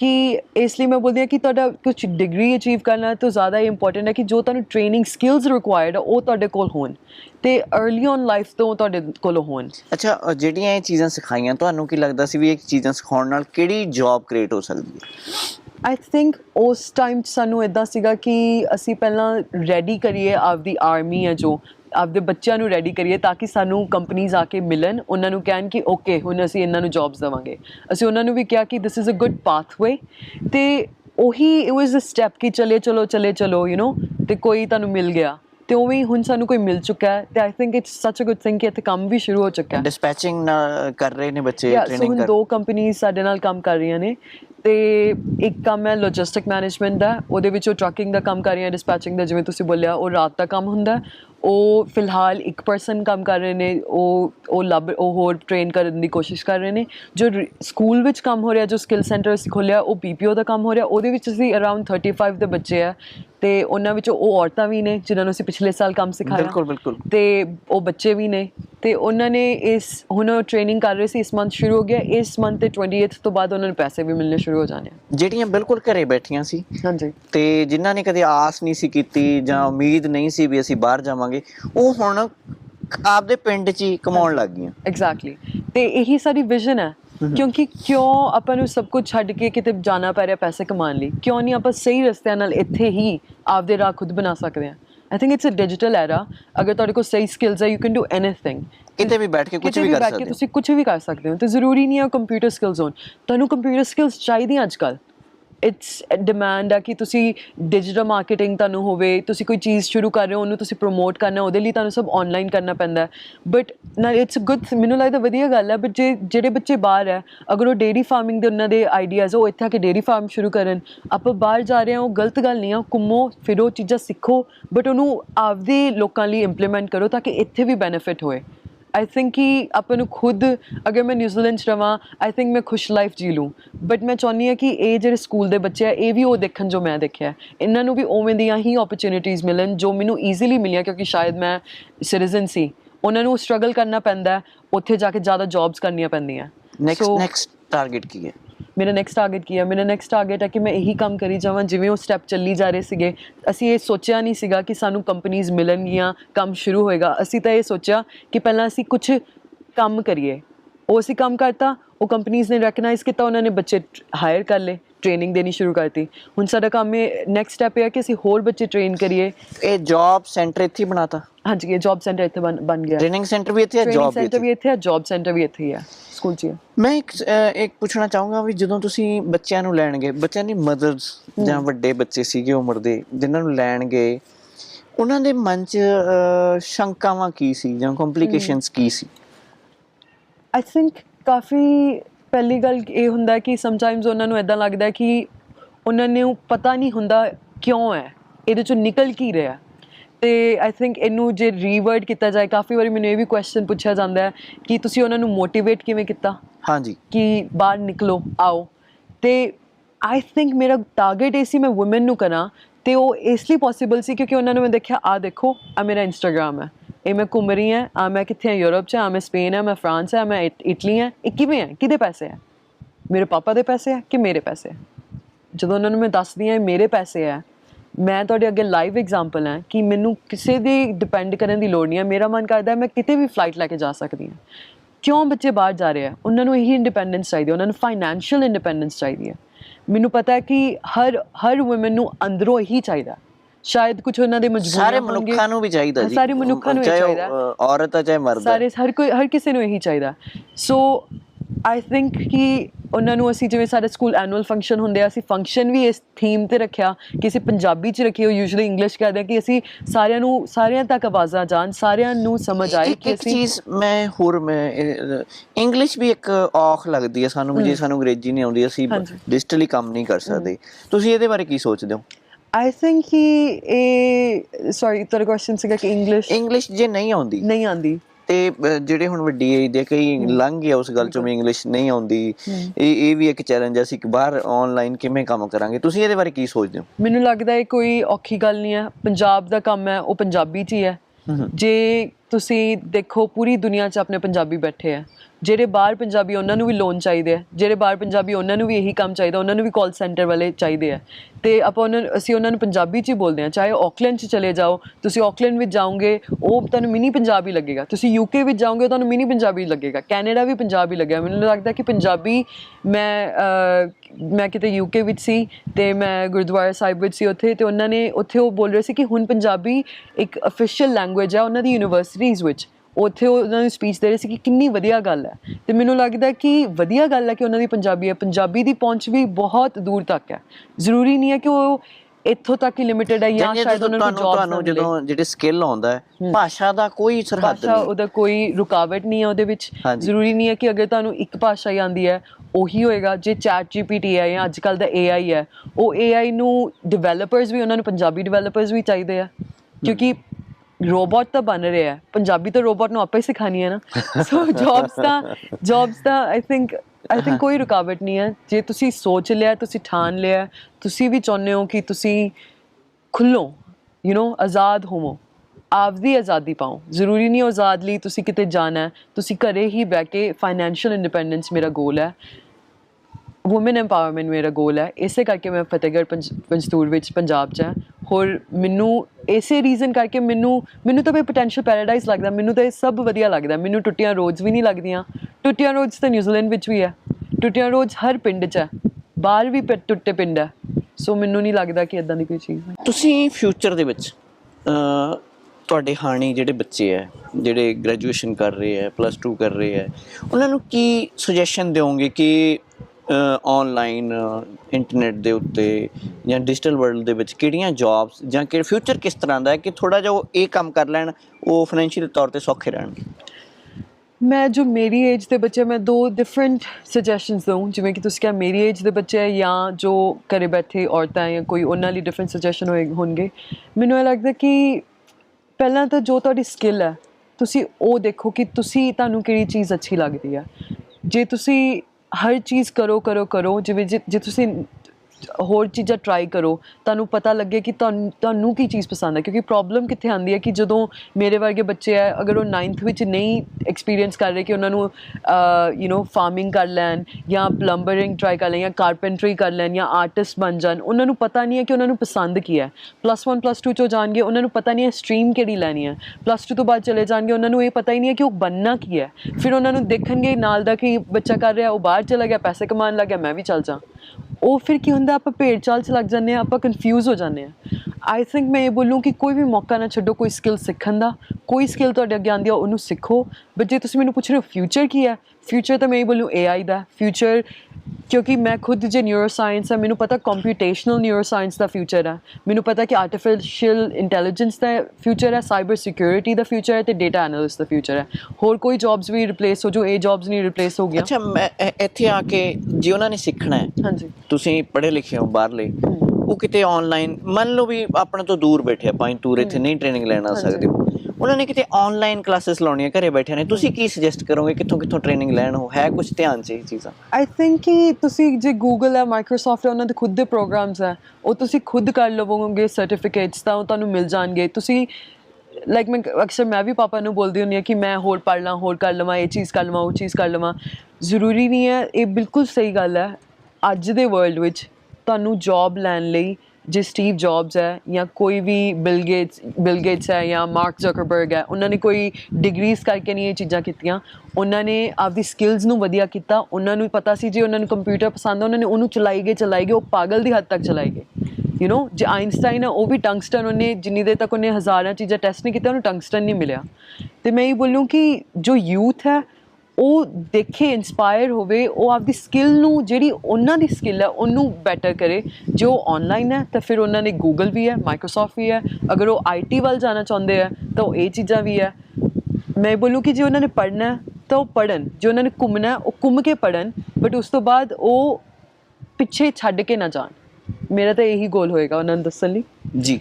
ਕਿ ਇਸ ਲਈ ਮੈਂ ਬੋਲਦੀ ਹਾਂ ਕਿ ਤੁਹਾਡਾ ਕੁਝ ਡਿਗਰੀ ਅਚੀਵ ਕਰਨਾ ਤੋਂ ਜ਼ਿਆਦਾ ਇੰਪੋਰਟੈਂਟ ਹੈ ਕਿ ਜੋ ਤੁਹਾਨੂੰ ਟ੍ਰੇਨਿੰਗ ਸਕਿੱਲਸ ਰਿਕੁਆਇਰਡ ਉਹ ਤੁਹਾਡੇ ਕੋਲ ਹੋਣ ਤੇ अर्ਲੀ ਔਨ ਲਾਈਫ ਤੋਂ ਤੁਹਾਡੇ ਕੋਲ ਹੋਣ। ਅੱਛਾ ਜਿਹੜੀਆਂ ਇਹ ਚੀਜ਼ਾਂ ਸਿਖਾਈਆਂ ਤੁਹਾਨੂੰ ਕੀ ਲੱਗਦਾ ਸੀ ਵੀ ਇਹ ਚੀਜ਼ਾਂ ਸਿਖਾਉਣ ਨਾਲ ਕਿਹੜੀ ਜੌਬ ਕ੍ਰੀਏਟ ਹੋ ਸਕਦੀ ਹੈ? ਆਈ ਥਿੰਕ ਉਸ ਟਾਈਮ ਸਾਨੂੰ ਇਦਾਂ ਸੀਗਾ ਕਿ ਅਸੀਂ ਪਹਿਲਾਂ ਰੈਡੀ ਕਰੀਏ ਆਪਦੀ ਆਰਮੀ ਹੈ ਜੋ ਆਪਦੇ ਬੱਚਿਆਂ ਨੂੰ ਰੈਡੀ ਕਰੀਏ ਤਾਂ ਕਿ ਸਾਨੂੰ ਕੰਪਨੀਆਂ ਆ ਕੇ ਮਿਲਣ ਉਹਨਾਂ ਨੂੰ ਕਹਿਣ ਕਿ ਓਕੇ ਹੁਣ ਅਸੀਂ ਇਹਨਾਂ ਨੂੰ ਜੌਬਸ ਦੇਵਾਂਗੇ। ਅਸੀਂ ਉਹਨਾਂ ਨੂੰ ਵੀ ਕਿਹਾ ਕਿ this is a good pathway ਤੇ ਉਹੀ ਇਟ ਵਾਸ ਅ ਸਟੈਪ ਕਿ ਚਲੇ ਚਲੋ ਚਲੇ ਚਲੋ ਯੂ نو ਤੇ ਕੋਈ ਤੁਹਾਨੂੰ ਮਿਲ ਗਿਆ। ਤੇ ਉਵੇਂ ਹੁਣ ਸਾਨੂੰ ਕੋਈ ਮਿਲ ਚੁੱਕਾ ਹੈ ਤੇ ਆਈ ਥਿੰਕ ਇਟਸ ਸੱਚ ਅ ਗੁੱਡ ਥਿੰਗ ਕਿ ਇੱਥੇ ਕੰਮ ਵੀ ਸ਼ੁਰੂ ਹੋ ਚੁੱਕਾ ਹੈ। ਡਿਸਪੈਚਿੰਗ ਕਰ ਰਹੇ ਨੇ ਬੱਚੇ ਟ੍ਰੇਨਿੰਗ ਕਰ ਦੋ ਕੰਪਨੀਆਂ ਸਾਡੇ ਨਾਲ ਕੰਮ ਕਰ ਰਹੀਆਂ ਨੇ ਤੇ ਇੱਕ ਕੰਮ ਹੈ ਲੌਜਿਸਟਿਕ ਮੈਨੇਜਮੈਂਟ ਦਾ ਉਹਦੇ ਵਿੱਚ ਉਹ ਟਰੱਕਿੰਗ ਦਾ ਕੰਮ ਕਰ ਰਹੀਆਂ ਡਿਸਪੈਚਿੰਗ ਦਾ ਜਿਵੇਂ ਤੁਸੀਂ ਬੋਲਿਆ ਉਹ ਰਾਤ ਦਾ ਕੰਮ ਹੁੰਦਾ। ਉਹ ਫਿਲਹਾਲ ਇੱਕ ਪਰਸਨ ਕੰਮ ਕਰ ਰਹੇ ਨੇ, ਉਹ ਉਹ ਲੱਭ, ਉਹ ਹੋਰ ਟ੍ਰੇਨ ਕਰਨ ਦੀ ਕੋਸ਼ਿਸ਼ ਕਰ ਰਹੇ ਨੇ। ਜੋ ਸਕੂਲ ਵਿੱਚ ਕੰਮ ਹੋ ਰਿਹਾ, ਜੋ ਸਕਿੱਲ ਸੈਂਟਰ ਅਸੀਂ ਖੋਲਿਆ ਉਹ ਪੀਪੀਓ ਦਾ ਕੰਮ ਹੋ ਰਿਹਾ, ਉਹਦੇ ਵਿੱਚ ਅਸੀਂ ਅਰਾਊਂਡ 35 ਦੇ ਬੱਚੇ ਆ। ਤੇ ਉਹਨਾਂ ਵਿੱਚੋਂ ਉਹ ਔਰਤਾਂ ਵੀ ਨੇ ਜਿਨ੍ਹਾਂ ਨੂੰ ਅਸੀਂ ਪਿਛਲੇ ਸਾਲ ਕੰਮ ਸਿਖਾਇਆ। ਬਿਲਕੁਲ ਬਿਲਕੁਲ। ਤੇ ਉਹ ਬੱਚੇ ਵੀ ਨੇ। ਤੇ ਉਹਨਾਂ ਨੇ ਇਸ ਹੁਣ ਟ੍ਰੇਨਿੰਗ ਕਰ ਰਹੇ ਸੀ ਇਸ ਮੰਥ ਸ਼ੁਰੂ ਹੋ ਗਿਆ। ਇਸ ਮੰਥ ਤੇ 28th ਤੋਂ ਬਾਅਦ ਉਹਨਾਂ ਨੂੰ ਪੈਸੇ ਵੀ ਮਿਲਣੇ ਸ਼ੁਰੂ ਹੋ ਜਾਣੇ। ਜਿਹੜੀਆਂ ਬਿਲਕੁਲ ਘਰੇ ਬੈਠੀਆਂ ਸੀ ਹਾਂਜੀ। ਤੇ ਜਿਨ੍ਹਾਂ ਨੇ ਕਦੇ ਆਸ ਨਹੀਂ ਸੀ ਕੀਤੀ ਜਾਂ ਉਮੀਦ ਨਹੀਂ ਸੀ ਵੀ ਅਸੀਂ ਬਾਹਰ ਜਾਵਾਂਗੇ ਉਹ ਹੁਣ ਆਪਦੇ ਪਿੰਡ 'ਚ ਹੀ ਕਮਾਉਣ ਲੱਗ ਗਈਆਂ। ਐਗਜ਼ੈਕਟਲੀ ਤੇ ਇਹੀ ਸਾਡੀ ਵਿਜ਼ਨ ਹੈ ਕਿਉਂਕਿ ਕਿਉਂ ਆਪਾਂ ਨੂੰ ਸਭ ਕੁਝ ਛੱਡ ਕੇ ਕਿਤੇ ਜਾਣਾ ਪੈ ਰਿਹਾ ਪੈਸੇ ਕਮਾਉਣ ਲਈ? ਕਿਉਂ ਨਹੀਂ ਆਪਾਂ ਸਹੀ ਰਸਤਿਆਂ ਨਾਲ ਇੱਥੇ ਹੀ ਆਪਦੇ ਰਾਹ ਖੁਦ ਬਣਾ ਸਕਦੇ ਹਾਂ? I think it's a digital era ਅਗਰ ਤੁਹਾਡੇ ਕੋਲ ਸਹੀ ਸਕਿੱਲਸ ਹੈ ਯੂ ਕੈਨ ਡੂ ਐਨੀਥਿੰਗ ਕਿਤੇ ਵੀ ਬੈਠ ਕੇ ਕੁਝ ਵੀ ਕਰ ਸਕਦੇ ਹੋ। ਤੁਸੀਂ ਕੁਝ ਵੀ ਕਰ ਸਕਦੇ ਹੋ। ਤੇ ਜ਼ਰੂਰੀ ਨਹੀਂ ਹੈ ਕੰਪਿਊਟਰ ਸਕਿੱਲਸ ਹੋਣ। ਤੁਹਾਨੂੰ ਕੰਪਿਊਟਰ ਸਕਿੱਲਸ ਚਾਹੀਦੀਆਂ ਅੱਜਕੱਲ ਇਟਸ ਡਿਮਾਂਡ ਆ ਕਿ ਤੁਸੀਂ ਡਿਜੀਟਲ ਮਾਰਕੀਟਿੰਗ ਤੁਹਾਨੂੰ ਹੋਵੇ, ਤੁਸੀਂ ਕੋਈ ਚੀਜ਼ ਸ਼ੁਰੂ ਕਰ ਰਹੇ ਹੋ, ਉਹਨੂੰ ਤੁਸੀਂ ਪ੍ਰੋਮੋਟ ਕਰਨਾ, ਉਹਦੇ ਲਈ ਤੁਹਾਨੂੰ ਸਭ ਆਨਲਾਈਨ ਕਰਨਾ ਪੈਂਦਾ। ਬਟ ਨਾ ਇਟਸ ਅ ਗੁੱਡ ਮੈਨੂੰ ਲੱਗਦਾ ਵਧੀਆ ਗੱਲ ਹੈ ਬਟ ਜੇ, ਜਿਹੜੇ ਬੱਚੇ ਬਾਹਰ ਹੈ ਅਗਰ ਉਹ ਡੇਰੀ ਫਾਰਮਿੰਗ ਦੇ ਉਹਨਾਂ ਦੇ ਆਈਡੀਆਜ਼ ਉਹ ਇੱਥੇ ਆ ਕੇ ਡੇਰੀ ਫਾਰਮ ਸ਼ੁਰੂ ਕਰਨ, ਆਪਾਂ ਬਾਹਰ ਜਾ ਰਹੇ ਹਾਂ, ਉਹ ਗਲਤ ਗੱਲ ਨਹੀਂ ਆ ਘੁੰਮੋ, ਫਿਰੋ ਚੀਜ਼ਾਂ ਸਿੱਖੋ ਬਟ ਉਹਨੂੰ ਆਪਦੇ ਲੋਕਾਂ ਲਈ ਇੰਪਲੀਮੈਂਟ ਕਰੋ ਤਾਂ ਕਿ ਇੱਥੇ ਵੀ ਬੈਨੀਫਿਟ ਹੋਏ। ਆਈ ਥਿੰਕ ਕਿ ਆਪਾਂ ਨੂੰ ਖੁਦ ਅਗਰ ਮੈਂ ਨਿਊਜ਼ੀਲੈਂਡ ਚ ਰਵਾਂ ਆਈ ਥਿੰਕ ਮੈਂ ਖੁਸ਼ ਲਾਈਫ ਜੀ ਲੂੰ ਬਟ ਮੈਂ ਚਾਹੁੰਦੀ ਹਾਂ ਕਿ ਇਹ ਜਿਹੜੇ ਸਕੂਲ ਦੇ ਬੱਚੇ ਆ ਇਹ ਵੀ ਉਹ ਦੇਖਣ ਜੋ ਮੈਂ ਦੇਖਿਆ ਇਹਨਾਂ ਨੂੰ ਵੀ ਉਵੇਂ ਦੀਆਂ ਹੀ ਓਪਰਚ्युनिटीज ਮਿਲਣ ਜੋ ਮੈਨੂੰ ਈਜ਼ੀਲੀ ਮਿਲੀਆਂ ਕਿਉਂਕਿ ਸ਼ਾਇਦ ਮੈਂ ਸਿਟੀਜ਼ਨ ਸੀ ਉਹਨਾਂ ਨੂੰ ਸਟਰਗਲ ਕਰਨਾ ਪੈਂਦਾ ਉੱਥੇ ਜਾ ਕੇ ਜ਼ਿਆਦਾ ਜੌਬਸ ਕਰਨੀਆਂ ਪੈਂਦੀਆਂ ਨੈਕਸਟ ਨੈਕਸਟ ਟਾਰਗੇਟ ਕੀ ਹੈ ਮੇਰਾ ਨੈਕਸਟ ਟਾਰਗੇਟ ਕੀ ਹੈ ਮੇਰਾ ਨੈਕਸਟ ਟਾਰਗੇਟ ਹੈ ਕਿ ਮੈਂ ਇਹੀ ਕੰਮ ਕਰੀ ਜਾਵਾਂ, ਜਿਵੇਂ ਉਹ ਸਟੈਪ ਚੱਲੀ ਜਾ ਰਹੇ ਸੀਗੇ। ਅਸੀਂ ਇਹ ਸੋਚਿਆ ਨਹੀਂ ਸੀਗਾ ਕਿ ਸਾਨੂੰ ਕੰਪਨੀਆਂ ਮਿਲਣਗੀਆਂ, ਕੰਮ ਸ਼ੁਰੂ ਹੋਏਗਾ। ਅਸੀਂ ਤਾਂ ਇਹ ਸੋਚਿਆ ਕਿ ਪਹਿਲਾਂ ਅਸੀਂ ਕੁਝ ਕੰਮ ਕਰੀਏ। ਉਹ ਅਸੀਂ ਕੰਮ ਕਰਤਾ, ਉਹ ਕੰਪਨੀਆਂ ਨੇ ਰੈਕਗਨਾਈਜ਼ ਕੀਤਾ, ਉਹਨਾਂ ਨੇ ਬੱਚੇ ਹਾਇਰ ਕਰ ਲਏ। ਟ੍ਰੇਨਿੰਗ ਦੇਣੀ ਸ਼ੁਰੂ ਕਰਤੀ। ਹੁਣ ਸਾਡਾ ਕੰਮ ਇਹ ਨੈਕਸਟ ਸਟੈਪ ਇਹ ਹੈ ਕਿ ਅਸੀਂ ਹੋਰ ਬੱਚੇ ਟ੍ਰੇਨ ਕਰੀਏ। ਇਹ ਜੌਬ ਸੈਂਟਰ ਇੱਥੇ ਬਣਾਤਾ। ਹਾਂਜੀ ਇਹ ਜੌਬ ਸੈਂਟਰ ਇੱਥੇ ਬਣ ਗਿਆ। ਟ੍ਰੇਨਿੰਗ ਸੈਂਟਰ ਵੀ ਇੱਥੇ ਹੈ ਜੌਬ ਸੈਂਟਰ ਵੀ ਇੱਥੇ ਹੈ ਜੌਬ ਸੈਂਟਰ ਵੀ ਇੱਥੇ ਹੀ ਸਕੂਲ 'ਚ ਮੈਂ ਇੱਕ ਇੱਕ ਪੁੱਛਣਾ ਚਾਹੂੰਗਾ ਵੀ ਜਦੋਂ ਤੁਸੀਂ ਬੱਚਿਆਂ ਨੂੰ ਲੈਣਗੇ ਬੱਚਿਆਂ ਦੀ ਮਦਰਸ ਜਾਂ ਵੱਡੇ ਬੱਚੇ ਸੀਗੇ ਉਮਰ ਦੇ ਜਿਨ੍ਹਾਂ ਨੂੰ ਲੈਣਗੇ ਉਹਨਾਂ ਦੇ ਮਨ 'ਚ ਸ਼ੰਕਾਵਾਂ ਕੀ ਸੀ ਜਾਂ complications Ki C? I think ਕਾਫੀ ਪਹਿਲੀ ਗੱਲ ਇਹ ਹੁੰਦਾ ਕਿ ਸਮਟਾਈਮਸ ਉਹਨਾਂ ਨੂੰ ਇਦਾਂ ਲੱਗਦਾ ਕਿ ਉਹਨਾਂ ਨੂੰ ਪਤਾ ਨਹੀਂ ਹੁੰਦਾ ਕਿਉਂ ਹੈ ਇਹਦੇ ਚੋਂ ਨਿਕਲ ਕੀ ਰਿਹਾ। ਤੇ ਆਈ ਥਿੰਕ ਇਹਨੂੰ ਜੇ ਰੀਵਰਡ ਕੀਤਾ ਜਾਏ ਕਾਫੀ ਵਾਰੀ ਮੈਨੂੰ ਇਹ ਵੀ ਕੁਐਸਚਨ ਪੁੱਛਿਆ ਜਾਂਦਾ ਹੈ ਕਿ ਤੁਸੀਂ ਉਹਨਾਂ ਨੂੰ ਮੋਟੀਵੇਟ ਕਿਵੇਂ ਕੀਤਾ? ਹਾਂਜੀ। ਕਿ ਬਾਹਰ ਨਿਕਲੋ ਆਓ। ਤੇ ਆਈ ਥਿੰਕ ਮੇਰਾ ਟਾਰਗੇਟ ਇਹ ਸੀ ਮੈਂ ਔਮਨ ਨੂੰ ਕਰਾਂ ਤੇ ਉਹ ਇਸ ਲਈ ਪੋਸੀਬਲ ਸੀ ਕਿਉਂਕਿ ਉਹਨਾਂ ਨੂੰ ਮੈਂ ਦੇਖਿਆ ਆ ਦੇਖੋ ਆ ਮੇਰਾ ਇੰਸਟਾਗ੍ਰam ਹੈ। ਇਹ ਮੈਂ ਘੁੰਮ ਰਹੀ ਹਾਂ ਆ ਮੈਂ ਕਿੱਥੇ ਆ ਯੂਰਪ 'ਚ ਆ ਮੈਂ ਸਪੇਨ ਹੈ, ਮੈਂ ਫਰਾਂਸ ਹੈ, ਮੈਂ ਇਟ- ਇਟਲੀ ਹੈ। ਇਹ ਕਿਵੇਂ ਹੈ? ਕਿਹਦੇ ਪੈਸੇ ਹੈ? ਮੇਰੇ ਪਾਪਾ ਦੇ ਪੈਸੇ ਹੈ ਕਿ ਮੇਰੇ ਪੈਸੇ ਹੈ? ਜਦੋਂ ਉਹਨਾਂ ਨੂੰ ਮੈਂ ਦੱਸਦੀ ਹਾਂ ਮੇਰੇ ਪੈਸੇ ਹੈ, ਮੈਂ ਤੁਹਾਡੇ ਅੱਗੇ ਲਾਈਵ ਐਗਜ਼ਾਮਪਲ ਹਾਂ ਕਿ ਮੈਨੂੰ ਕਿਸੇ ਦੀ ਡਿਪੈਂਡ ਕਰਨ ਦੀ ਲੋੜ ਨਹੀਂ ਹੈ। ਮੇਰਾ ਮਨ ਕਰਦਾ ਮੈਂ ਕਿਤੇ ਵੀ ਫਲਾਈਟ ਲੈ ਕੇ ਜਾ ਸਕਦੀ ਹਾਂ। ਕਿਉਂ ਬੱਚੇ ਬਾਹਰ ਜਾ ਰਹੇ ਆ? ਉਹਨਾਂ ਨੂੰ ਇਹੀ ਇੰਡੀਪੈਂਡੈਂਸ ਚਾਹੀਦੀ ਹੈ, ਉਹਨਾਂ ਨੂੰ ਫਾਈਨੈਂਸ਼ੀਅਲ ਇੰਡੀਪੈਂਡੈਂਸ ਚਾਹੀਦੀ ਹੈ। ਮੈਨੂੰ ਪਤਾ ਹੈ ਕਿ ਹਰ ਹਰ ਔਮਨ ਨੂੰ ਅੰਦਰੋਂ ਇਹੀ ਚਾਹੀਦਾ ਸ਼ਾਇਦ ਕੁਝ ਉਹਨਾਂ ਦੇ ਮਜਬੂਰੀਆਂ ਸਾਰੇ। ਮਨੁੱਖਾਂ ਨੂੰ ਵੀ ਚਾਹੀਦਾ ਜੀ। ਸਾਰੇ ਮਨੁੱਖਾਂ ਨੂੰ ਚਾਹੀਦਾ। ਔਰਤ ਹੈ ਚਾਹੇ ਮਰਦ ਸਾਰੇ ਹਰ ਕੋਈ ਹਰ ਕਿਸੇ ਨੂੰ ਇਹੀ ਚਾਹੀਦਾ। ਸੋ ਆਈ ਥਿੰਕ ਕਿ ਉਹਨਾਂ ਨੂੰ ਅਸੀਂ ਜਿਵੇਂ ਸਾਡੇ ਸਕੂਲ ਐਨੂਅਲ ਫੰਕਸ਼ਨ ਹੁੰਦੇ ਆ ਅਸੀਂ ਫੰਕਸ਼ਨ ਵੀ ਇਸ ਥੀਮ ਤੇ ਰੱਖਿਆ ਕਿ ਅਸੀਂ ਪੰਜਾਬੀ ਚ ਉਹ ਯੂਜੂਅਲੀ ਇੰਗਲਿਸ਼ ਕਰਦੇ ਆ ਕਿ ਅਸੀਂ ਸਾਰਿਆਂ ਨੂੰ ਸਾਰਿਆਂ ਤੱਕ ਆਵਾਜ਼ਾਂ ਜਾਣ ਸਾਰਿਆਂ ਨੂੰ ਸਮਝ ਆਏ ਇੱਕ ਕਿ ਇੱਕ ਅਸੀਂ ਚੀਜ਼ ਮੈਂ ਹੋਰ ਮੈਂ ਇੰਗਲਿਸ਼ ਵੀ ਇੱਕ ਔਖ ਲੱਗਦੀ ਹੈ ਸਾਨੂੰ ਜੇ ਸਾਨੂੰ ਅੰਗਰੇਜ਼ੀ ਨਹੀਂ ਆਉਂਦੀ ਅਸੀਂ। ਡਿਜੀਟਲੀ ਕੰਮ ਨਹੀਂ ਕਰ ਸਕਦੇ। ਤੁਸੀਂ ਇਹਦੇ ਬਾਰੇ ਕੀ ਸੋਚਦੇ ਹੋ? ਆਈ ਥਿੰਕ ਕਿ ਇਹ ਸੌਰੀ ਤੁਹਾਡਾ ਕੁਐਸਚਨ ਸੀਗਾ ਕਿ ਇੰਗਲਿਸ਼ ਇੰਗਲਿਸ਼ ਜੇ ਨਹੀਂ ਆਉਂਦੀ। ਨਹੀਂ ਆਂਦੀ ਤੇ ਜਿਹੜੇ ਹੁਣ ਵੱਡੀ ਏਜ ਦੇ ਕਈ ਲੰਘ ਗਿਆ ਉਸ ਗੱਲ ਚੋਂ ਵੀ ਇੰਗਲਿਸ਼ ਨਹੀਂ ਆਉਂਦੀ। ਇਹ ਇਹ ਵੀ ਇੱਕ ਚੈਲੰਜ ਹੈ ਅਸੀਂ ਕਿ ਬਾਹਰ ਆਨਲਾਈਨ ਕਿਵੇਂ ਕੰਮ ਕਰਾਂਗੇ? ਤੁਸੀਂ ਇਹਦੇ ਬਾਰੇ ਕੀ ਸੋਚਦੇ ਹੋ? ਮੈਨੂੰ ਲੱਗਦਾ ਹੈ ਕੋਈ ਔਖੀ ਗੱਲ ਨਹੀਂ ਹੈ। ਪੰਜਾਬ ਦਾ ਕੰਮ ਹੈ ਉਹ ਪੰਜਾਬੀ 'ਚ ਹੀ ਹੈ। ਜੇ ਤੁਸੀਂ ਦੇਖੋ, ਪੂਰੀ ਦੁਨੀਆ 'ਚ ਆਪਣੇ ਪੰਜਾਬੀ ਬੈਠੇ ਆ। ਜਿਹੜੇ ਬਾਹਰ ਪੰਜਾਬੀ ਉਹਨਾਂ ਨੂੰ ਵੀ ਲੋਨ ਚਾਹੀਦੇ ਆ। ਜਿਹੜੇ ਬਾਹਰ ਪੰਜਾਬੀ ਉਹਨਾਂ ਨੂੰ ਵੀ ਇਹੀ ਕੰਮ ਚਾਹੀਦਾ, ਉਹਨਾਂ ਨੂੰ ਵੀ ਕਾਲ ਸੈਂਟਰ ਵਾਲੇ ਚਾਹੀਦੇ ਆ। ਤੇ ਆਪਾਂ ਉਹਨਾਂ ਅਸੀਂ ਉਹਨਾਂ ਨੂੰ ਪੰਜਾਬੀ 'ਚ ਹੀ ਬੋਲਦੇ ਆ। ਚਾਹੇ ਆਕਲੈਂਡ 'ਚ ਚਲੇ ਜਾਓ, ਤੁਸੀਂ ਆਕਲੈਂਡ ਵਿੱਚ ਜਾਓਗੇ, ਉਹ ਤੁਹਾਨੂੰ ਮਿਨੀ ਪੰਜਾਬੀ ਲੱਗੇਗਾ। ਤੁਸੀਂ ਯੂਕੇ ਵਿੱਚ ਜਾਓਗੇ ਤੁਹਾਨੂੰ ਮਿਨੀ ਪੰਜਾਬੀ ਲੱਗੇਗਾ। ਕੈਨੇਡਾ ਵੀ ਪੰਜਾਬੀ ਲੱਗੇਗਾ ਮੈਨੂੰ ਲੱਗਦਾ ਕਿ ਪੰਜਾਬੀ ਮੈਂ ਮੈਂ ਕਿਤੇ ਯੂਕੇ ਵਿੱਚ ਸੀ ਤੇ ਮੈਂ ਗੁਰਦੁਆਰਾ ਸਾਹਿਬ ਵਿੱਚ ਸੀ ਉੱਥੇ ਤੇ ਉਹਨਾਂ ਨੇ ਉੱਥੇ ਉਹ ਬੋਲ ਰਹੇ ਸੀ ਕਿ ਹੁਣ ਪੰਜਾਬੀ ਇੱਕ ਅਫੀਸ਼ੀਅਲ ਲੈਂਗੁਏਜ ਹੈ ਉਹਨਾਂ ਦੀ ਯੂਨੀਵਰਸਿਟੀ ਯੂਨੀਵਰਸਿਟੀਜ਼ ਵਿੱਚ ਉੱਥੇ ਉਹ ਉਹਨਾਂ ਨੂੰ ਸਪੀਚ ਦੇ ਰਹੇ ਸੀ ਕਿ ਕਿੰਨੀ ਵਧੀਆ ਗੱਲ ਹੈ। ਤੇ ਮੈਨੂੰ ਲੱਗਦਾ ਕਿ ਵਧੀਆ ਗੱਲ ਹੈ ਕਿ ਉਹਨਾਂ ਦੀ ਪੰਜਾਬੀ ਹੈ। ਪੰਜਾਬੀ ਦੀ ਪਹੁੰਚ ਵੀ ਬਹੁਤ ਦੂਰ ਤੱਕ ਹੈ। ਜ਼ਰੂਰੀ ਨਹੀਂ ਹੈ ਕਿ ਉਹ ਇੱਥੋਂ ਤੱਕ ਹੀ ਲਿਮਿਟਡ ਹੈ ਜਾਂ ਸ਼ਾਇਦ ਉਹਨਾਂ ਨੂੰ ਜੌਬ ਤੁਹਾਨੂੰ ਜਦੋਂ ਜਿਹੜੇ ਸਕਿੱਲ ਆਉਂਦਾ ਹੈ ਭਾਸ਼ਾ ਦਾ ਕੋਈ ਸਰਹੱਦ ਨਹੀਂ। ਉਹਦਾ ਕੋਈ ਰੁਕਾਵਟ ਨਹੀਂ ਹੈ ਉਹਦੇ ਵਿੱਚ। ਜ਼ਰੂਰੀ ਨਹੀਂ ਹੈ ਕਿ ਅਗਰ ਤੁਹਾਨੂੰ ਇੱਕ ਭਾਸ਼ਾ ਹੀ ਆਂਦੀ ਹੈ ਉਹੀ ਹੋਏਗਾ। ਜੇ ਚੈਟ ਜੀਪੀਟੀ ਹੈ ਜਾਂ ਅੱਜਕੱਲ ਦਾ AI ਹੈ ਉਹ AI ਨੂੰ ਡਿਵੈਲਪਰਸ ਵੀ ਉਹਨਾਂ ਨੂੰ ਪੰਜਾਬੀ ਡਿਵੈਲਪਰਸ ਵੀ ਚਾਹੀਦੇ ਆ। ਕਿਉਂਕਿ ਰੋਬੋਟ ਤਾਂ ਬਣ ਰਿਹਾ ਹੈ। ਪੰਜਾਬੀ ਤਾਂ ਰੋਬੋਟ ਨੂੰ ਆਪੇ ਹੀ ਸਿਖਾਣੀ ਹੈ ਨਾ। ਸੋ ਜੌਬਸ ਤਾਂ ਜੌਬਸ ਤਾਂ ਆਈ ਥਿੰਕ ਆਈ ਥਿੰਕ ਕੋਈ ਰੁਕਾਵਟ ਨਹੀਂ ਹੈ। ਜੇ ਤੁਸੀਂ ਸੋਚ ਲਿਆ, ਤੁਸੀਂ ਠਾਣ ਲਿਆ, ਤੁਸੀਂ ਵੀ ਚਾਹੁੰਦੇ ਹੋ ਕਿ ਤੁਸੀਂ ਖੁੱਲੋ ਯੂ نو ਆਜ਼ਾਦ ਹੋਵੋ। ਆਪਦੀ ਆਜ਼ਾਦੀ ਪਾਓ। ਜ਼ਰੂਰੀ ਨਹੀਂ ਆਜ਼ਾਦ ਲਈ ਤੁਸੀਂ ਕਿਤੇ ਜਾਣਾ ਤੁਸੀਂ ਘਰੇ ਹੀ ਬਹਿ ਕੇ ਫਾਈਨੈਂਸ਼ੀਅਲ ਇੰਡੀਪੈਂਡੈਂਸ ਮੇਰਾ ਗੋਲ ਹੈ। ਔਮਨ ਐਮਪਾਵਰਮੈਂਟ ਮੇਰਾ ਗੋਲ ਹੈ। ਇਸੇ ਕਰਕੇ ਮੈਂ ਫਤਿਹਗੜ੍ਹ ਪੰਜ ਪੰਜਤੂਰ ਵਿੱਚ ਪੰਜਾਬ 'ਚ ਹਾਂ। ਹੋਰ ਮੈਨੂੰ ਇਸੇ ਰੀਜ਼ਨ ਕਰਕੇ ਮੈਨੂੰ ਮੈਨੂੰ ਤਾਂ ਇਹ ਪੋਟੈਂਸ਼ੀਅਲ ਪੈਰਾਡਾਈਜ਼ ਲੱਗਦਾ। ਮੈਨੂੰ ਤਾਂ ਇਹ ਸਭ ਵਧੀਆ ਲੱਗਦਾ। ਮੈਨੂੰ ਟੁੱਟੀਆਂ ਰੋਡਸ ਵੀ ਨਹੀਂ ਲੱਗਦੀਆਂ। ਟੁੱਟੀਆਂ ਰੋਡਸ ਤਾਂ ਨਿਊਜ਼ੀਲੈਂਡ ਵਿੱਚ ਵੀ ਹੈ। ਟੁੱਟੀਆਂ ਰੋਡਸ ਹਰ ਪਿੰਡ 'ਚ ਹੈ। ਬਾਹਰ ਵੀ ਪਿ- ਟੁੱਟੇ ਪਿੰਡ ਹੈ। ਸੋ ਮੈਨੂੰ ਨਹੀਂ ਲੱਗਦਾ ਕਿ ਇਦਾਂ ਦੀ ਕੋਈ ਚੀਜ਼ ਹੈ। ਤੁਸੀਂ ਫਿਊਚਰ ਦੇ ਵਿੱਚ ਤੁਹਾਡੇ ਹਾਣੀ ਜਿਹੜੇ ਬੱਚੇ ਹੈ, ਜਿਹੜੇ ਗ੍ਰੈਜੂਏਸ਼ਨ ਕਰ ਰਹੇ ਹੈ ਪਲੱਸ 2 ਕਰ ਰਹੇ ਹੈ, ਉਹਨਾਂ ਨੂੰ ਕੀ ਸੁਜੈਸ਼ਨ ਦਿਓਗੇ ਕਿ ਆਨਲਾਈਨ ਇੰਟਰਨੈਟ ਦੇ ਉੱਤੇ ਜਾਂ ਡਿਜੀਟਲ ਵਰਲਡ ਦੇ ਵਿੱਚ ਕਿਹੜੀਆਂ ਜੌਬਸ ਜਾਂ ਕਿ ਫਿਊਚਰ ਕਿਸ ਤਰ੍ਹਾਂ ਦਾ ਹੈ ਕਿ ਥੋੜਾ ਜਿਹਾ ਉਹ ਇਹ ਕੰਮ ਕਰ ਲੈਣ, ਉਹ ਫਾਈਨੈਂਸ਼ੀਅਲ ਤੌਰ ਤੇ ਸੌਖੇ ਰਹਿਣਗੇ ਮੈਂ ਜੋ ਮੇਰੀ ਏਜ ਦੇ ਬੱਚੇ, ਮੈਂ ਦੋ ਡਿਫਰੈਂਟ ਸੁਜੈਸ਼ਨਸ ਦਊਂ, ਜਿਵੇਂ ਕਿ ਤੁਸੀਂ ਕਿਹਾ ਮੇਰੀ ਏਜ ਦੇ ਬੱਚੇ ਹੈ ਜਾਂ ਜੋ ਘਰੇ ਬੈਠੇ ਔਰਤਾਂ ਜਾਂ ਕੋਈ ਉਹਨਾਂ ਲਈ ਡਿਫਰੈਂਟ ਸੁਜੈਸ਼ਨ ਹੋਏ, ਹੋਣਗੇ। ਮੈਨੂੰ ਇਹ ਲੱਗਦਾ ਕਿ ਪਹਿਲਾਂ ਤਾਂ ਜੋ ਤੁਹਾਡੀ ਸਕਿੱਲ ਹੈ, ਤੁਸੀਂ ਉਹ ਦੇਖੋ ਕਿ ਤੁਸੀਂ, ਤੁਹਾਨੂੰ ਕਿਹੜੀ ਚੀਜ਼ ਅੱਛੀ ਲੱਗਦੀ ਹੈ ਜੇ ਤੁਸੀਂ ਹਰ ਚੀਜ਼ ਕਰੋ ਕਰੋ ਕਰੋ ਜਿਵੇਂ ਜੇ ਜੇ ਤੁਸੀਂ ਹੋਰ ਚੀਜ਼ਾਂ ਟਰਾਈ ਕਰੋ, ਤੁਹਾਨੂੰ ਪਤਾ ਲੱਗੇ ਕਿ ਤੁਹਾਨੂੰ ਕੀ ਚੀਜ਼ ਪਸੰਦ ਹੈ, ਕਿਉਂਕਿ ਪ੍ਰੋਬਲਮ ਕਿੱਥੇ ਆਉਂਦੀ ਹੈ ਕਿ ਜਦੋਂ ਮੇਰੇ ਵਰਗੇ ਬੱਚੇ ਆ ਅਗਰ ਉਹ 9th ਵਿੱਚ ਨਹੀਂ ਐਕਸਪੀਰੀਅੰਸ ਕਰ ਰਹੇ ਕਿ ਉਹਨਾਂ ਨੂੰ ਯੂ نو ਫਾਰਮਿੰਗ ਕਰ ਲੈਣ ਜਾਂ ਪਲੰਬਰਿੰਗ ਟਰਾਈ ਕਰ ਲੈਣ ਜਾਂ ਕਾਰਪੈਂਟਰੀ ਕਰ ਲੈਣ ਜਾਂ ਆਰਟਿਸਟ ਬਣ ਜਾਣ, ਉਹਨਾਂ ਨੂੰ ਪਤਾ ਨਹੀਂ ਹੈ ਕਿ ਉਹਨਾਂ ਨੂੰ ਪਸੰਦ ਕੀ ਹੈ। ਪਲੱਸ 1 ਪਲੱਸ 2 ਚੋਂ ਜਾਣਗੇ, ਉਹਨਾਂ ਨੂੰ ਪਤਾ ਨਹੀਂ ਹੈ ਸਟਰੀਮ ਕਿਹੜੀ ਲੈਣੀ ਹੈ। ਪਲੱਸ 2 ਤੋਂ ਬਾਅਦ ਚਲੇ ਜਾਣਗੇ, ਉਹਨਾਂ ਨੂੰ ਇਹ ਪਤਾ ਹੀ ਨਹੀਂ ਹੈ ਕਿ ਉਹ ਬੰਨਾ ਕੀ ਹੈ। ਫਿਰ ਉਹਨਾਂ ਨੂੰ ਦੇਖਣਗੇ ਨਾਲ ਦਾ ਕਿ ਬੱਚਾ ਕਰ ਰਿਹਾ, ਉਹ ਬਾਹਰ ਚਲਾ ਗਿਆ, ਪੈਸੇ ਕਮਾਉਣ ਲੱਗ ਗਿਆ, ਮੈਂ ਵੀ ਚੱਲ ਜਾ। ਉਹ ਫਿਰ ਕੀ ਹੁੰਦਾ, ਆਪਾਂ ਭੇਡ ਚਾਲ ਚ ਲੱਗ ਜਾਂਦੇ ਆ ਆਪਾਂ ਕਨਫਿਊਜ਼ ਹੋ ਜਾਂਦੇ ਆ ਆਈ ਥਿੰਕ ਮੈਂ ਇਹ ਬੋਲੂੰ ਕਿ ਕੋਈ ਵੀ ਮੌਕਾ ਨਾ ਛੱਡੋ, ਕੋਈ ਸਕਿੱਲ ਸਿੱਖਣ ਦਾ। ਕੋਈ ਸਕਿੱਲ ਤੁਹਾਡੇ ਅੱਗੇ ਆਉਂਦੀ ਆ, ਉਹਨੂੰ ਸਿੱਖੋ। ਬਟ ਜੇ ਤੁਸੀਂ ਮੈਨੂੰ ਪੁੱਛ ਰਹੇ ਹੋ ਫਿਊਚਰ ਕੀ ਹੈ? ਫਿਊਚਰ ਤਾਂ ਮੈਂ ਇਹ ਬੋਲੂੰ AI ਦਾ। ਫਿਊਚਰ ਕਿਉਂਕਿ ਮੈਂ ਖੁਦ ਜੇ ਨਿਊਰੋ ਸਾਇੰਸ ਹੈ ਮੈਨੂੰ ਪਤਾ ਕੰਪਿਊਟੇਸ਼ਨਲ ਨਿਊਰੋ ਸਾਇੰਸ ਦਾ ਫਿਊਚਰ ਹੈ। ਮੈਨੂੰ ਪਤਾ ਕਿ ਆਰਟੀਫੀਸ਼ੀਅਲ ਇੰਟੈਲੀਜੈਂਸ ਦਾ ਫਿਊਚਰ ਹੈ ਸਾਈਬਰ ਸਿਕਿਉਰਿਟੀ ਦਾ ਫਿਊਚਰ ਹੈ ਤੇ ਡਾਟਾ ਐਨਾਲਿਸਟ ਦਾ ਫਿਊਚਰ ਹੈ। ਹੋਰ ਕੋਈ ਜੌਬਸ ਵੀ ਰਿਪਲੇਸ ਹੋ ਜੋ ਇਹ ਜੌਬਸ ਨਹੀਂ ਰਿਪਲੇਸ ਹੋ ਗਈਆਂ। ਅੱਛਾ ਮੈਂ ਇੱਥੇ ਆ ਕੇ ਜੇ ਉਹਨਾਂ ਨੇ ਸਿੱਖਣਾ ਹੈ ਹਾਂਜੀ। ਤੁਸੀਂ ਪੜ੍ਹੇ ਲਿਖੇ ਹੋ ਬਾਹਰਲੇ ਉਹ ਕਿਤੇ ਆਨਲਾਈਨ ਮੰਨ ਲਓ ਵੀ ਆਪਣੇ ਤੋਂ ਦੂਰ ਬੈਠੇ ਆ ਪੰਜ ਦੂਰ ਇੱਥੇ ਨਹੀਂ ਟ੍ਰੇਨਿੰਗ ਲੈਣ ਆ ਸਕਦੇ। ਹੋ ਉਹਨਾਂ ਨੇ ਕਿਤੇ ਆਨਲਾਈਨ ਕਲਾਸਿਸ ਲਾਉਣੀਆਂ ਘਰੇ ਬੈਠੇ ਨੇ। ਤੁਸੀਂ ਕੀ ਸੁਜੈਸਟ ਕਰੋਗੇ ਕਿੱਥੋਂ ਕਿੱਥੋਂ ਟ੍ਰੇਨਿੰਗ ਲੈਣ ਹੋ? ਹੈ ਕੁਝ ਧਿਆਨ 'ਚ ਇਹ ਚੀਜ਼ਾਂ? ਆਈ ਥਿੰਕ ਕਿ ਤੁਸੀਂ ਜੇ ਗੂਗਲ ਹੈ ਮਾਈਕਰੋਸਾਫਟ ਹੈ ਉਹਨਾਂ ਦੇ ਖੁਦ ਦੇ ਪ੍ਰੋਗਰਾਮਸ ਹੈ ਉਹ ਤੁਸੀਂ ਖੁਦ ਕਰ ਲਵੋਗੇ ਸਰਟੀਫਿਕੇਟਸ ਤਾਂ ਉਹ ਤੁਹਾਨੂੰ ਮਿਲ ਜਾਣਗੇ। ਤੁਸੀਂ ਲਾਈਕ ਮੈਂ ਅਕਸਰ ਮੈਂ ਵੀ ਪਾਪਾ ਨੂੰ ਬੋਲਦੀ ਹੁੰਦੀ ਹਾਂ ਕਿ ਮੈਂ ਹੋਰ ਪੜ੍ਹ ਲਾਂ ਹੋਰ ਕਰ ਲਵਾਂ ਇਹ ਚੀਜ਼ ਕਰ ਲਵਾਂ ਉਹ ਚੀਜ਼ ਕਰ ਲਵਾਂ। ਜ਼ਰੂਰੀ ਨਹੀਂ ਹੈ ਇਹ ਬਿਲਕੁਲ ਸਹੀ ਗੱਲ ਹੈ। ਅੱਜ ਦੇ ਵਰਲਡ ਵਿੱਚ ਤੁਹਾਨੂੰ ਜੌਬ ਲੈਣ ਲਈ ਜੇ ਸਟੀਵ ਜੌਬਸ ਹੈ ਜਾਂ ਕੋਈ ਵੀ ਬਿਲ ਗੇਟਸ ਬਿਲ ਗੇਟਸ ਹੈ ਜਾਂ ਮਾਰਕ ਜ਼ਕਰਬਰਗ ਹੈ, ਉਹਨਾਂ ਨੇ ਕੋਈ ਡਿਗਰੀਜ਼ ਕਰਕੇ ਨਹੀਂ ਇਹ ਚੀਜ਼ਾਂ ਕੀਤੀਆਂ। ਉਹਨਾਂ ਨੇ ਆਪਦੀ ਸਕਿੱਲਸ ਨੂੰ ਵਧੀਆ ਕੀਤਾ, ਉਹਨਾਂ ਨੂੰ ਪਤਾ ਸੀ ਜੇ ਉਹਨਾਂ ਨੂੰ ਕੰਪਿਊਟਰ ਪਸੰਦ ਹੈ ਉਹਨਾਂ ਨੇ ਉਹਨੂੰ ਚਲਾਈ ਗਏ ਚਲਾਈ ਗਏ, ਉਹ ਪਾਗਲ ਦੀ ਹੱਦ ਤੱਕ ਚਲਾਈ ਗਏ। ਯੂ نو ਜੇ ਆਇਨਸਟਾਈਨ ਹੈ ਉਹ ਵੀ ਟੰਗਸਟਨ, ਉਹਨੇ ਜਿੰਨੀ ਦੇਰ ਤੱਕ ਉਹਨੇ ਹਜ਼ਾਰਾਂ ਚੀਜ਼ਾਂ ਟੈਸਟ ਨਹੀਂ ਕੀਤੀਆਂ, ਉਹਨੂੰ ਟੰਗਸਟਨ ਨਹੀਂ ਮਿਲਿਆ। ਤੇ ਮੈਂ ਇਹ ਬੋਲੂੰ ਕਿ ਜੋ ਯੂਥ ਹੈ ਉਹ ਦੇਖੇ ਇਨਸਪਾਇਰ ਹੋਵੇ ਉਹ ਆਪਦੀ ਸਕਿੱਲ ਨੂੰ ਜਿਹੜੀ ਉਹਨਾਂ ਦੀ ਸਕਿੱਲ ਹੈ ਉਹਨੂੰ ਬੈਟਰ ਕਰੇ। ਜੋ ਆਨਲਾਈਨ ਹੈ ਤਾਂ ਫਿਰ ਉਹਨਾਂ ਨੇ ਗੂਗਲ ਵੀ ਹੈ ਮਾਈਕਰੋਸਾਫਟ ਵੀ ਹੈ। ਅਗਰ ਉਹ ਆਈਟੀ ਵੱਲ ਜਾਣਾ ਚਾਹੁੰਦੇ ਆ ਤਾਂ ਉਹ ਇਹ ਚੀਜ਼ਾਂ ਵੀ ਹੈ। ਮੈਂ ਬੋਲੂੰ ਕਿ ਜੇ ਉਹਨਾਂ ਨੇ ਪੜ੍ਹਨਾ ਹੈ, ਤਾਂ ਉਹ ਪੜਨ ਜੇ ਉਹਨਾਂ ਨੇ ਘੁੰਮਣਾ ਉਹ ਘੁੰਮ ਕੇ ਪੜਨ ਬਟ ਉਸ ਤੋਂ ਬਾਅਦ ਉਹ ਪਿੱਛੇ ਛੱਡ ਕੇ ਨਾ ਜਾਣ। ਮੇਰਾ ਤਾਂ ਇਹੀ ਗੋਲ ਹੋਏਗਾ ਉਹਨਾਂ ਨੂੰ ਦੱਸਣ ਲਈ। ਜੀ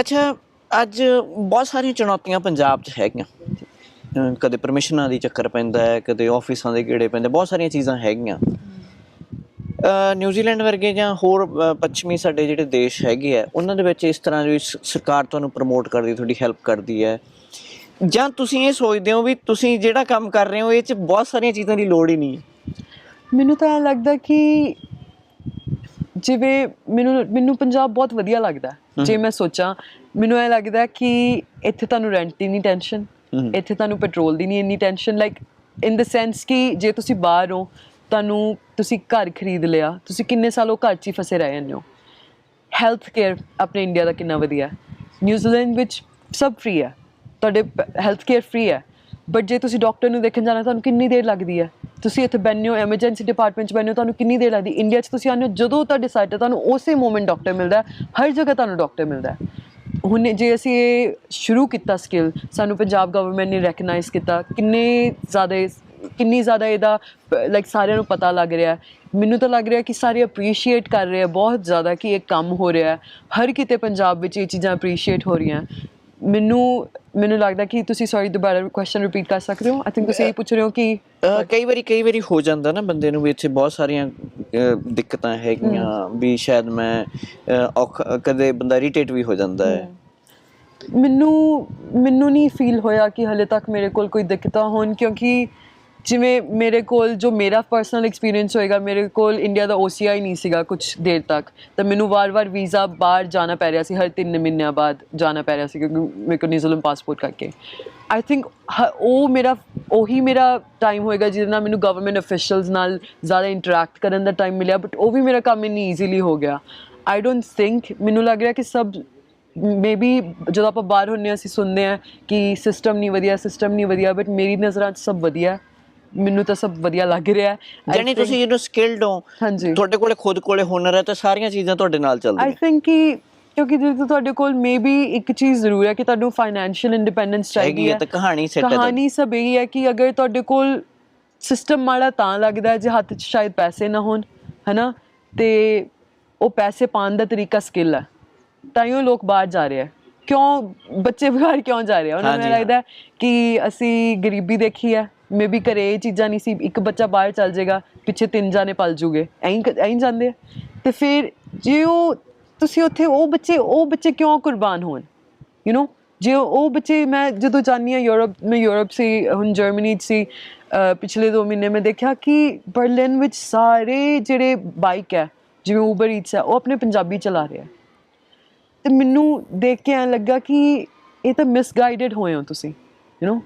ਅੱਛਾ ਅੱਜ ਬਹੁਤ ਸਾਰੀਆਂ ਚੁਣੌਤੀਆਂ ਪੰਜਾਬ 'ਚ ਹੈਗੀਆਂ। ਕਦੇ ਪਰਮਿਸ਼ਨਾਂ ਦੀ ਚੱਕਰ ਪੈਂਦਾ ਹੈ ਕਦੇ ਆਫਿਸਾਂ ਦੇ ਗੇੜੇ ਪੈਂਦੇ ਬਹੁਤ ਸਾਰੀਆਂ ਚੀਜ਼ਾਂ ਹੈਗੀਆਂ ਨਿਊਜ਼ੀਲੈਂਡ ਵਰਗੇ ਜਾਂ ਹੋਰ ਪੱਛਮੀ ਸਾਡੇ ਜਿਹੜੇ ਦੇਸ਼ ਹੈਗੇ ਆ ਉਹਨਾਂ ਦੇ ਵਿੱਚ ਇਸ ਤਰ੍ਹਾਂ ਦੀ ਸਰਕਾਰ ਤੁਹਾਨੂੰ ਪ੍ਰਮੋਟ ਕਰਦੀ ਤੁਹਾਡੀ ਹੈਲਪ ਕਰਦੀ ਹੈ ਜਾਂ ਤੁਸੀਂ ਇਹ ਸੋਚਦੇ ਹੋ ਵੀ ਤੁਸੀਂ ਜਿਹੜਾ ਕੰਮ ਕਰ ਰਹੇ ਹੋ ਇਹ 'ਚ ਬਹੁਤ ਸਾਰੀਆਂ ਚੀਜ਼ਾਂ ਦੀ ਲੋੜ ਹੀ ਨਹੀਂ ਮੈਨੂੰ ਤਾਂ ਲੱਗਦਾ ਕਿ ਜਿਵੇਂ ਮੈਨੂੰ ਮੈਨੂੰ ਪੰਜਾਬ ਬਹੁਤ ਵਧੀਆ ਲੱਗਦਾ। ਜੇ ਮੈਂ ਸੋਚਾਂ ਮੈਨੂੰ ਐ ਲੱਗਦਾ ਕਿ ਇੱਥੇ ਤੁਹਾਨੂੰ ਰੈਂਟ ਦੀ ਨਹੀਂ ਟੈਨਸ਼ਨ। ਇੱਥੇ ਤੁਹਾਨੂੰ ਪੈਟਰੋਲ ਦੀ ਨਹੀਂ ਇੰਨੀ tension like in the sense ਕਿ ਜੇ ਤੁਸੀਂ ਬਾਹਰ ਹੋ, ਤੁਹਾਨੂੰ ਤੁਸੀਂ ਘਰ ਖਰੀਦ ਲਿਆ, ਤੁਸੀਂ ਕਿੰਨੇ ਸਾਲ ਉਹ ਘਰ 'ਚ ਹੀ ਫਸੇ ਰਹੇ ਜਾਂਦੇ ਹੋ? ਹੈਲਥ ਕੇਅਰ ਆਪਣੇ ਇੰਡੀਆ ਦਾ ਕਿੰਨਾ ਵਧੀਆ ਹੈ। ਨਿਊਜ਼ੀਲੈਂਡ ਵਿੱਚ ਸਭ ਫ੍ਰੀ ਹੈ। ਤੁਹਾਡੇ ਹੈਲਥ ਕੇਅਰ ਫ੍ਰੀ ਹੈ। ਬਟ ਜੇ ਤੁਸੀਂ ਡਾਕਟਰ ਨੂੰ ਦੇਖਣ ਜਾਣਾ, ਤੁਹਾਨੂੰ ਕਿੰਨੀ ਦੇਰ ਲੱਗਦੀ ਹੈ? ਤੁਸੀਂ ਇੱਥੇ ਬੈਠੇ ਹੋ ਐਮਰਜੈਂਸੀ ਡਿਪਾਰਟਮੈਂਟ 'ਚ ਬੈਠੇ ਹੋ, ਤੁਹਾਨੂੰ ਕਿੰਨੀ ਦੇਰ ਲੱਗਦੀ ਇੰਡੀਆ 'ਚ ਤੁਸੀਂ ਆਉਂਦੇ ਹੋ, ਜਦੋਂ ਤੁਹਾਡੇ ਸਾਈਟ ਤੇ ਤੁਹਾਨੂੰ ਉਸੇ ਮੂਮੈਂਟ ਡਾਕਟਰ ਮਿਲਦਾ ਹੈ, ਹਰ ਜਗ੍ਹਾ ਤੁਹਾਨੂੰ ਡਾਕਟਰ ਮਿਲਦਾ ਹੈ। ਹੁਣ ਜੇ ਅਸੀਂ ਇਹ ਸ਼ੁਰੂ ਕੀਤਾ ਸਕਿੱਲ ਸਾਨੂੰ ਪੰਜਾਬ ਗਵਰਨਮੈਂਟ ਨੇ ਰੈਕਗਨਾਈਜ਼ ਕੀਤਾ, ਕਿੰਨੇ ਜ਼ਿਆਦਾ ਕਿੰਨੀ ਜ਼ਿਆਦਾ ਇਹਦਾ ਲਾਈਕ ਸਾਰਿਆਂ ਨੂੰ ਪਤਾ ਲੱਗ ਰਿਹਾ ਮੈਨੂੰ ਤਾਂ ਲੱਗ ਰਿਹਾ ਕਿ ਸਾਰੇ ਅਪਰੀਸ਼ੀਏਟ ਕਰ ਰਹੇ ਆ, ਬਹੁਤ ਜ਼ਿਆਦਾ ਕਿ ਇਹ ਕੰਮ ਹੋ ਰਿਹਾ ਹੈ। ਹਰ ਕਿਤੇ ਪੰਜਾਬ ਵਿੱਚ ਇਹ ਚੀਜ਼ਾਂ ਅਪਰੀਸ਼ੀਏਟ ਹੋ ਰਹੀਆਂ। ਮੈਨੂੰ ਮੈਨੂੰ ਲੱਗਦਾ ਕਿ ਤੁਸੀਂ ਸੌਰੀ ਦੁਬਾਰਾ ਕੁਐਸਚਨ ਰਿਪੀਟ ਕਰ ਸਕਦੇ ਹੋ? ਆਈ ਥਿੰਕ ਤੁਸੀਂ ਇਹ ਪੁੱਛ ਰਹੇ ਹੋ ਕਿ ਕਈ ਵਾਰੀ ਕਈ ਵਾਰੀ ਹੋ ਜਾਂਦਾ ਨਾ ਬੰਦੇ ਨੂੰ ਵੀ ਇੱਥੇ ਬਹੁਤ ਸਾਰੀਆਂ ਦਿੱਕਤਾਂ ਹੈਗੀਆਂ ਵੀ ਸ਼ਾਇਦ ਮੈਂ ਕਦੇ ਬੰਦਾ ਇਰੀਟੇਟ ਵੀ ਹੋ ਜਾਂਦਾ ਹੈ। ਮੈਨੂੰ ਮੈਨੂੰ ਨਹੀਂ ਫੀਲ ਹੋਇਆ ਕਿ ਹਲੇ ਤੱਕ ਮੇਰੇ ਕੋਲ ਕੋਈ ਦਿੱਕਤਾਂ ਹੋਣ ਕਿਉਂਕਿ ਜਿਵੇਂ ਮੇਰੇ ਕੋਲ ਜੋ ਮੇਰਾ ਪਰਸਨਲ ਐਕਸਪੀਰੀਅੰਸ ਹੋਏਗਾ, ਮੇਰੇ ਕੋਲ ਇੰਡੀਆ ਦਾ OCI ਨਹੀਂ ਸੀਗਾ ਕੁਝ ਦੇਰ ਤੱਕ, ਤਾਂ ਮੈਨੂੰ ਵਾਰ-ਵਾਰ ਵੀਜ਼ਾ ਬਾਹਰ ਜਾਣਾ ਪੈ ਰਿਹਾ ਸੀ, ਹਰ 3 ਮਹੀਨਿਆਂ ਬਾਅਦ ਜਾਣਾ ਪੈ ਰਿਹਾ ਸੀ ਕਿਉਂਕਿ ਮੇਰੇ ਕੋਲ ਨਿਊਜ਼ੀਲੈਂਡ ਪਾਸਪੋਰਟ ਕਰਕੇ। ਆਈ ਥਿੰਕ ਉਹ ਮੇਰਾ, ਉਹੀ ਮੇਰਾ ਟਾਈਮ ਹੋਏਗਾ ਜਿਹਦੇ ਨਾਲ ਮੈਨੂੰ ਗਵਰਨਮੈਂਟ ਅਫੀਸ਼ੀਅਲਸ ਨਾਲ ਜ਼ਿਆਦਾ ਇੰਟਰੈਕਟ ਕਰਨ ਦਾ ਟਾਈਮ ਮਿਲਿਆ ਬਟ ਉਹ ਵੀ ਮੇਰਾ ਕੰਮ ਇੰਨੀ ਈਜ਼ੀਲੀ ਹੋ ਗਿਆ। ਆਈ ਡੋਨਟ ਥਿੰਕ ਮੈਨੂੰ ਲੱਗ ਰਿਹਾ ਕਿ ਸਭ ਮੇਬੀ ਜਦੋਂ ਆਪਾਂ ਬਾਹਰ ਹੁੰਨੇ ਹਾਂ, ਅਸੀਂ ਸੁਣਦੇ ਆ ਕਿ ਸਿਸਟਮ ਨਹੀਂ ਵਧੀਆ ਸਿਸਟਮ ਨਹੀਂ ਵਧੀਆ ਬਟ ਮੇਰੀ ਨਜ਼ਰਾਂ 'ਚ ਸਭ ਵਧੀਆ। ਮੈਨੂੰ ਤਾਂ ਸਭ ਵਧੀਆ ਲੱਗ ਰਿਹਾ ਹੈ। ਜਾਨੀ ਤੁਸੀਂ ਜਿਹਨੂੰ ਸਕਿਲਡ ਹੋ। ਹਾਂਜੀ। ਤੁਹਾਡੇ ਕੋਲੇ ਖੁਦ ਕੋਲੇ ਹੁਨਰ ਹੈ ਤੇ ਸਾਰੀਆਂ ਚੀਜ਼ਾਂ ਤੁਹਾਡੇ ਨਾਲ ਆਈ ਚੱਲਦੀਆਂ ਥਿੰਕ ਕਿ ਕਿਉਂਕਿ ਜੇ ਤੁਹਾਡੇ ਕੋਲ ਮੇਬੀ ਇੱਕ ਚੀਜ਼ ਜ਼ਰੂਰ ਹੈ ਕਿ ਤੁਹਾਨੂੰ ਫਾਈਨੈਂਸ਼ੀਅਲ ਇੰਡੀਪੈਂਡੈਂਸ ਚਾਹੀਦੀ ਹੈ ਹੈ। ਤੇ ਕਹਾਣੀ ਸੈੱਟ ਹੈ। ਕਹਾਣੀ ਸਭ ਇਹੀ ਹੈ ਕਿ ਅਗਰ ਤੁਹਾਡੇ ਕੋਲ ਸਿਸਟਮ ਮਾੜਾ ਤਾਂ ਲੱਗਦਾ ਹੈ ਜੇ ਹੱਥ 'ਚ ਸ਼ਾਇਦ ਪੈਸੇ ਨਾ ਹੋਣ ਹਨਾ? ਤੇ ਉਹ ਪੈਸੇ ਪਾਉਣ ਦਾ ਤਰੀਕਾ ਸਕਿੱਲ ਹੈ। ਤਾਂ ਹੀ ਉਹ ਲੋਕ ਬਾਹਰ ਜਾ ਰਹੇ ਆ ਕਿਉਂ ਬੱਚੇ ਬਾਹਰ ਕਿਉਂ ਜਾ ਰਹੇ ਆ ਉਹਨਾਂ ਨੂੰ ਲੱਗਦਾ ਹੈ ਕਿ ਅਸੀਂ ਗਰੀਬੀ ਦੇਖੀ ਹੈ। ਮੇਬੀ ਘਰੇ ਇਹ ਚੀਜ਼ਾਂ ਨਹੀਂ ਸੀ ਇੱਕ ਬੱਚਾ ਬਾਹਰ ਚੱਲ ਜਾਏਗਾ ਪਿੱਛੇ ਤਿੰਨ ਜਾਣੇ ਪਲ ਜੂਗੇ ਐਂ ਐਂ ਜਾਂਦੇ ਆ ਤੇ ਫਿਰ ਜੇ ਉਹ ਤੁਸੀਂ ਉੱਥੇ ਉਹ ਬੱਚੇ ਉਹ ਬੱਚੇ ਕਿਉਂ ਕੁਰਬਾਨ ਹੋਣ ਯੂ نو ਜੇ ਉਹ ਬੱਚੇ ਮੈਂ ਜਦੋਂ ਜਾਨੀ ਆ ਯੂਰਪ ਮੈਂ ਯੂਰਪ ਸੀ ਹੁਣ ਜਰਮਨੀ 'ਚ ਸੀ ਅਹ ਪਿਛਲੇ 2 ਮਹੀਨੇ ਮੈਂ ਦੇਖਿਆ ਕਿ ਬਰਲਿਨ ਵਿੱਚ ਸਾਰੇ ਜਿਹੜੇ ਬਾਈਕ ਹੈ ਜਿਵੇਂ ਉਬਰ ਈਟਸ ਹੈ ਉਹ ਆਪਣੇ ਪੰਜਾਬੀ ਚਲਾ ਰਹੇ ਆ ਤੇ ਮੈਨੂੰ ਦੇਖ ਕੇ ਐਂ ਲੱਗਾ ਕਿ ਇਹ ਤਾਂ ਮਿਸਗਾਈਡਡ ਹੋਏ ਹੋ ਤੁਸੀਂ ਯੂ نو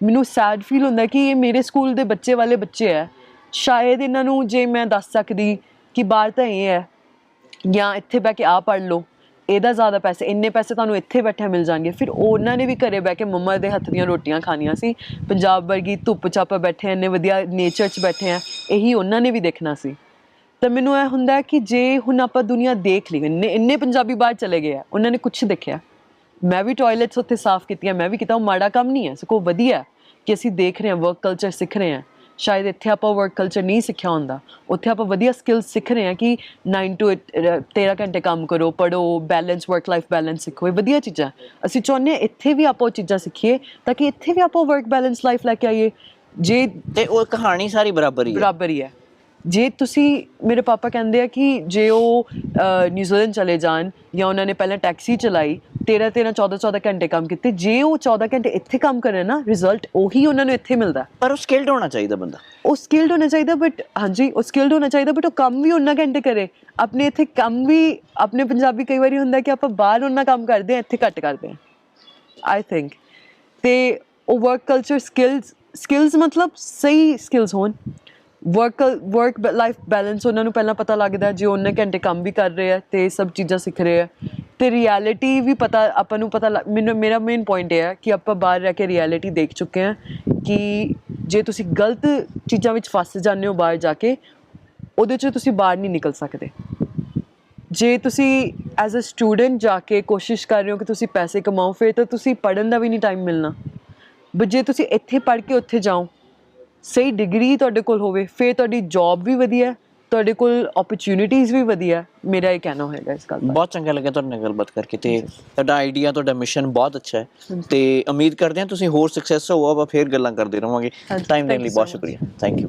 ਮੈਨੂੰ ਸੈਡ ਫੀਲ ਹੁੰਦਾ ਕਿ ਇਹ ਮੇਰੇ ਸਕੂਲ ਦੇ ਬੱਚੇ ਵਾਲੇ ਬੱਚੇ ਹੈ ਸ਼ਾਇਦ ਇਹਨਾਂ ਨੂੰ ਜੇ ਮੈਂ ਦੱਸ ਸਕਦੀ ਕਿ ਬਾਹਰ ਤਾਂ ਇਹ ਹੈ ਜਾਂ ਇੱਥੇ ਬਹਿ ਕੇ ਆ ਪੜ ਲਓ, ਇਹਦਾ ਜ਼ਿਆਦਾ ਪੈਸੇ, ਇੰਨੇ ਪੈਸੇ ਤੁਹਾਨੂੰ ਇੱਥੇ ਬੈਠੇ ਮਿਲ ਜਾਣਗੇ। ਫਿਰ ਉਹਨਾਂ ਨੇ ਵੀ ਘਰੇ ਬਹਿ ਕੇ ਮੰਮਾ ਦੇ ਹੱਥ ਦੀਆਂ ਰੋਟੀਆਂ ਖਾਣੀਆਂ ਸੀ। ਪੰਜਾਬ ਵਰਗੀ ਧੁੱਪ ਚਾਪ ਬੈਠੇ ਇੰਨੇ ਵਧੀਆ ਨੇਚਰ 'ਚ ਬੈਠੇ ਆ ਇਹੀ ਉਹਨਾਂ ਨੇ ਵੀ ਦੇਖਣਾ ਸੀ। ਤਾਂ ਮੈਨੂੰ ਇਹ ਹੁੰਦਾ ਕਿ ਜੇ ਹੁਣ ਆਪਾਂ ਦੁਨੀਆ ਦੇਖ ਲਈ, ਇੰਨੇ ਇੰਨੇ ਪੰਜਾਬੀ ਬਾਹਰ ਚਲੇ ਗਏ ਆ ਉਹਨਾਂ ਨੇ ਕੁਝ ਦੇਖਿਆ। ਮੈਂ ਵੀ ਟਾਇਲਟਸ ਉੱਥੇ ਸਾਫ਼ ਕੀਤੀਆਂ ਮੈਂ ਵੀ ਕੀਤਾ ਉਹ ਮਾੜਾ ਕੰਮ ਨਹੀਂ ਹੈ ਸਗੋਂ ਵਧੀਆ ਕਿ ਅਸੀਂ ਦੇਖ ਰਹੇ ਹਾਂ ਵਰਕ ਕਲਚਰ ਸਿੱਖ ਰਹੇ ਹਾਂ। ਸ਼ਾਇਦ ਇੱਥੇ ਆਪਾਂ ਵਰਕ ਕਲਚਰ ਨਹੀਂ ਸਿੱਖਿਆ ਹੁੰਦਾ। ਉੱਥੇ ਆਪਾਂ ਵਧੀਆ ਸਕਿੱਲਸ ਸਿੱਖ ਰਹੇ ਹਾਂ ਕਿ 9 ਟੂ 13 ਘੰਟੇ ਕੰਮ ਕਰੋ ਪੜੋ ਬੈਲੈਂਸ ਵਰਕ ਲਾਈਫ ਬੈਲੈਂਸ ਸਿੱਖੋ ਇਹ ਵਧੀਆ ਚੀਜ਼ਾਂ। ਅਸੀਂ ਚਾਹੁੰਦੇ ਹਾਂ ਇੱਥੇ ਵੀ ਆਪਾਂ ਉਹ ਚੀਜ਼ਾਂ ਸਿੱਖੀਏ ਤਾਂ ਕਿ ਇੱਥੇ ਵੀ ਆਪਾਂ ਵਰਕ ਬੈਲੈਂਸ ਲਾਈਫ ਲੈ ਕੇ ਆਈਏ। ਜੇ ਤੇ ਉਹ ਕਹਾਣੀ ਸਾਰੀ ਬਰਾਬਰ ਹੀ ਹੈ। ਬਰਾਬਰ ਹੀ ਹੈ। ਜੇ ਤੁਸੀਂ ਮੇਰੇ ਪਾਪਾ ਕਹਿੰਦੇ ਆ ਕਿ ਜੇ ਉਹ ਨਿਊਜ਼ੀਲੈਂਡ ਚਲੇ ਜਾਣ ਜਾਂ ਉਹਨਾਂ ਨੇ ਪਹਿਲਾਂ ਟੈਕਸੀ ਚਲਾਈ 13 13 14 14 ਘੰਟੇ ਕੰਮ ਕੀਤੇ। ਜੇ ਉਹ 14 ਘੰਟੇ ਇੱਥੇ ਕੰਮ ਕਰੇ ਨਾ ਰਿਜ਼ਲਟ ਉਹੀ ਉਹਨਾਂ ਨੂੰ ਇੱਥੇ ਮਿਲਦਾ। ਪਰ ਉਹ ਸਕਿਲਡ ਹੋਣਾ ਚਾਹੀਦਾ ਬੰਦਾ। ਉਹ ਸਕਿਲਡ ਹੋਣਾ ਚਾਹੀਦਾ ਬਟ ਹਾਂਜੀ ਉਹ ਸਕਿਲਡ ਹੋਣਾ ਚਾਹੀਦਾ ਬਟ ਉਹ ਕੰਮ ਵੀ ਉਹਨਾਂ ਘੰਟੇ ਕਰੇ। ਆਪਣੇ ਇੱਥੇ ਕੰਮ ਵੀ ਆਪਣੇ ਪੰਜਾਬੀ ਕਈ ਵਾਰੀ ਹੁੰਦਾ ਕਿ ਆਪਾਂ ਬਾਹਰ ਉਹਨਾਂ ਕੰਮ ਕਰਦੇ ਆ ਇੱਥੇ ਘੱਟ ਕਰਦੇ ਆ ਆਈ ਥਿੰਕ ਤੇ ਉਹ ਵਰਕ ਕਲਚਰ ਸਕਿੱਲਸ ਸਕਿੱਲਸ ਮਤਲਬ ਸਹੀ ਸਕਿੱਲਸ ਹੋਣ। ਵਰਕ ਵਰਕ ਲਾਈਫ ਬੈਲੈਂਸ ਉਹਨਾਂ ਨੂੰ ਪਹਿਲਾਂ ਪਤਾ ਲੱਗਦਾ ਜੇ ਉਹਨਾਂ ਘੰਟੇ ਕੰਮ ਵੀ ਕਰ ਰਹੇ ਆ ਤੇ ਸਭ ਚੀਜ਼ਾਂ ਸਿੱਖ ਰਹੇ ਆ। ਤੇ ਰਿਐਲਿਟੀ ਵੀ ਪਤਾ ਆਪਾਂ ਨੂੰ ਪਤਾ ਲੱਗ- ਮੈਨੂੰ, ਮੇਰਾ ਮੇਨ ਪੁਆਇੰਟ ਇਹ ਹੈ ਕਿ ਆਪਾਂ ਬਾਹਰ ਰਹਿ ਕੇ ਰਿਐਲਿਟੀ ਦੇਖ ਚੁੱਕੇ ਹਾਂ ਕਿ ਜੇ ਤੁਸੀਂ ਗਲਤ ਚੀਜ਼ਾਂ ਵਿੱਚ ਫਸ ਜਾਂਦੇ ਹੋ ਬਾਹਰ ਜਾ ਕੇ, ਉਹਦੇ ਚੋਂ ਤੁਸੀਂ ਬਾਹਰ ਨਹੀਂ ਨਿਕਲ ਸਕਦੇ। ਜੇ ਤੁਸੀਂ ਐਜ਼ ਅ ਸਟੂਡੈਂਟ ਜਾ ਕੇ ਕੋਸ਼ਿਸ਼ ਕਰ ਰਹੇ ਹੋ ਕਿ ਤੁਸੀਂ ਪੈਸੇ ਕਮਾਓ, ਫਿਰ ਤਾਂ ਤੁਸੀਂ ਪੜਨ ਦਾ ਵੀ ਨਹੀਂ ਟਾਈਮ ਮਿਲਣਾ। ਬਟ ਜੇ ਤੁਸੀਂ ਇੱਥੇ ਪੜ੍ਹ ਕੇ ਉੱਥੇ ਜਾਓ, ਸਹੀ ਡਿਗਰੀ ਤੁਹਾਡੇ ਕੋਲ ਹੋਵੇ, ਫਿਰ ਤੁਹਾਡੀ ਜੌਬ ਵੀ ਵਧੀਆ ਤੁਹਾਡੇ ਕੋਲ ਓਪਰਚ्युनिटीज ਵੀ ਵਧੀਆ ਮੇਰਾ ਇਹ ਕਹਿਣਾ ਹੈਗਾ ਇਸ ਗੱਲ ਬਹੁਤ ਚੰਗਾ ਲੱਗਿਆ ਤੁਹਾਡੇ ਨਾਲ ਗੱਲਬਾਤ ਕਰਕੇ ਤੇ ਤੁਹਾਡਾ ਆਈਡੀਆ ਤੁਹਾਡਾ ਮਿਸ਼ਨ ਬਹੁਤ ਅੱਛਾ ਹੈ। ਤੇ ਉਮੀਦ ਕਰਦੇ ਹਾਂ ਤੁਸੀਂ ਹੋਰ ਸਕਸੈਸ ਹੋਵੋ ਆਪਾਂ ਫੇਰ ਗੱਲਾਂ ਕਰਦੇ ਰਵਾਂਗੇ। ਟਾਈਮ ਦੇਣ ਲਈ ਬਹੁਤ ਸ਼ੁਕਰੀਆ। Thank you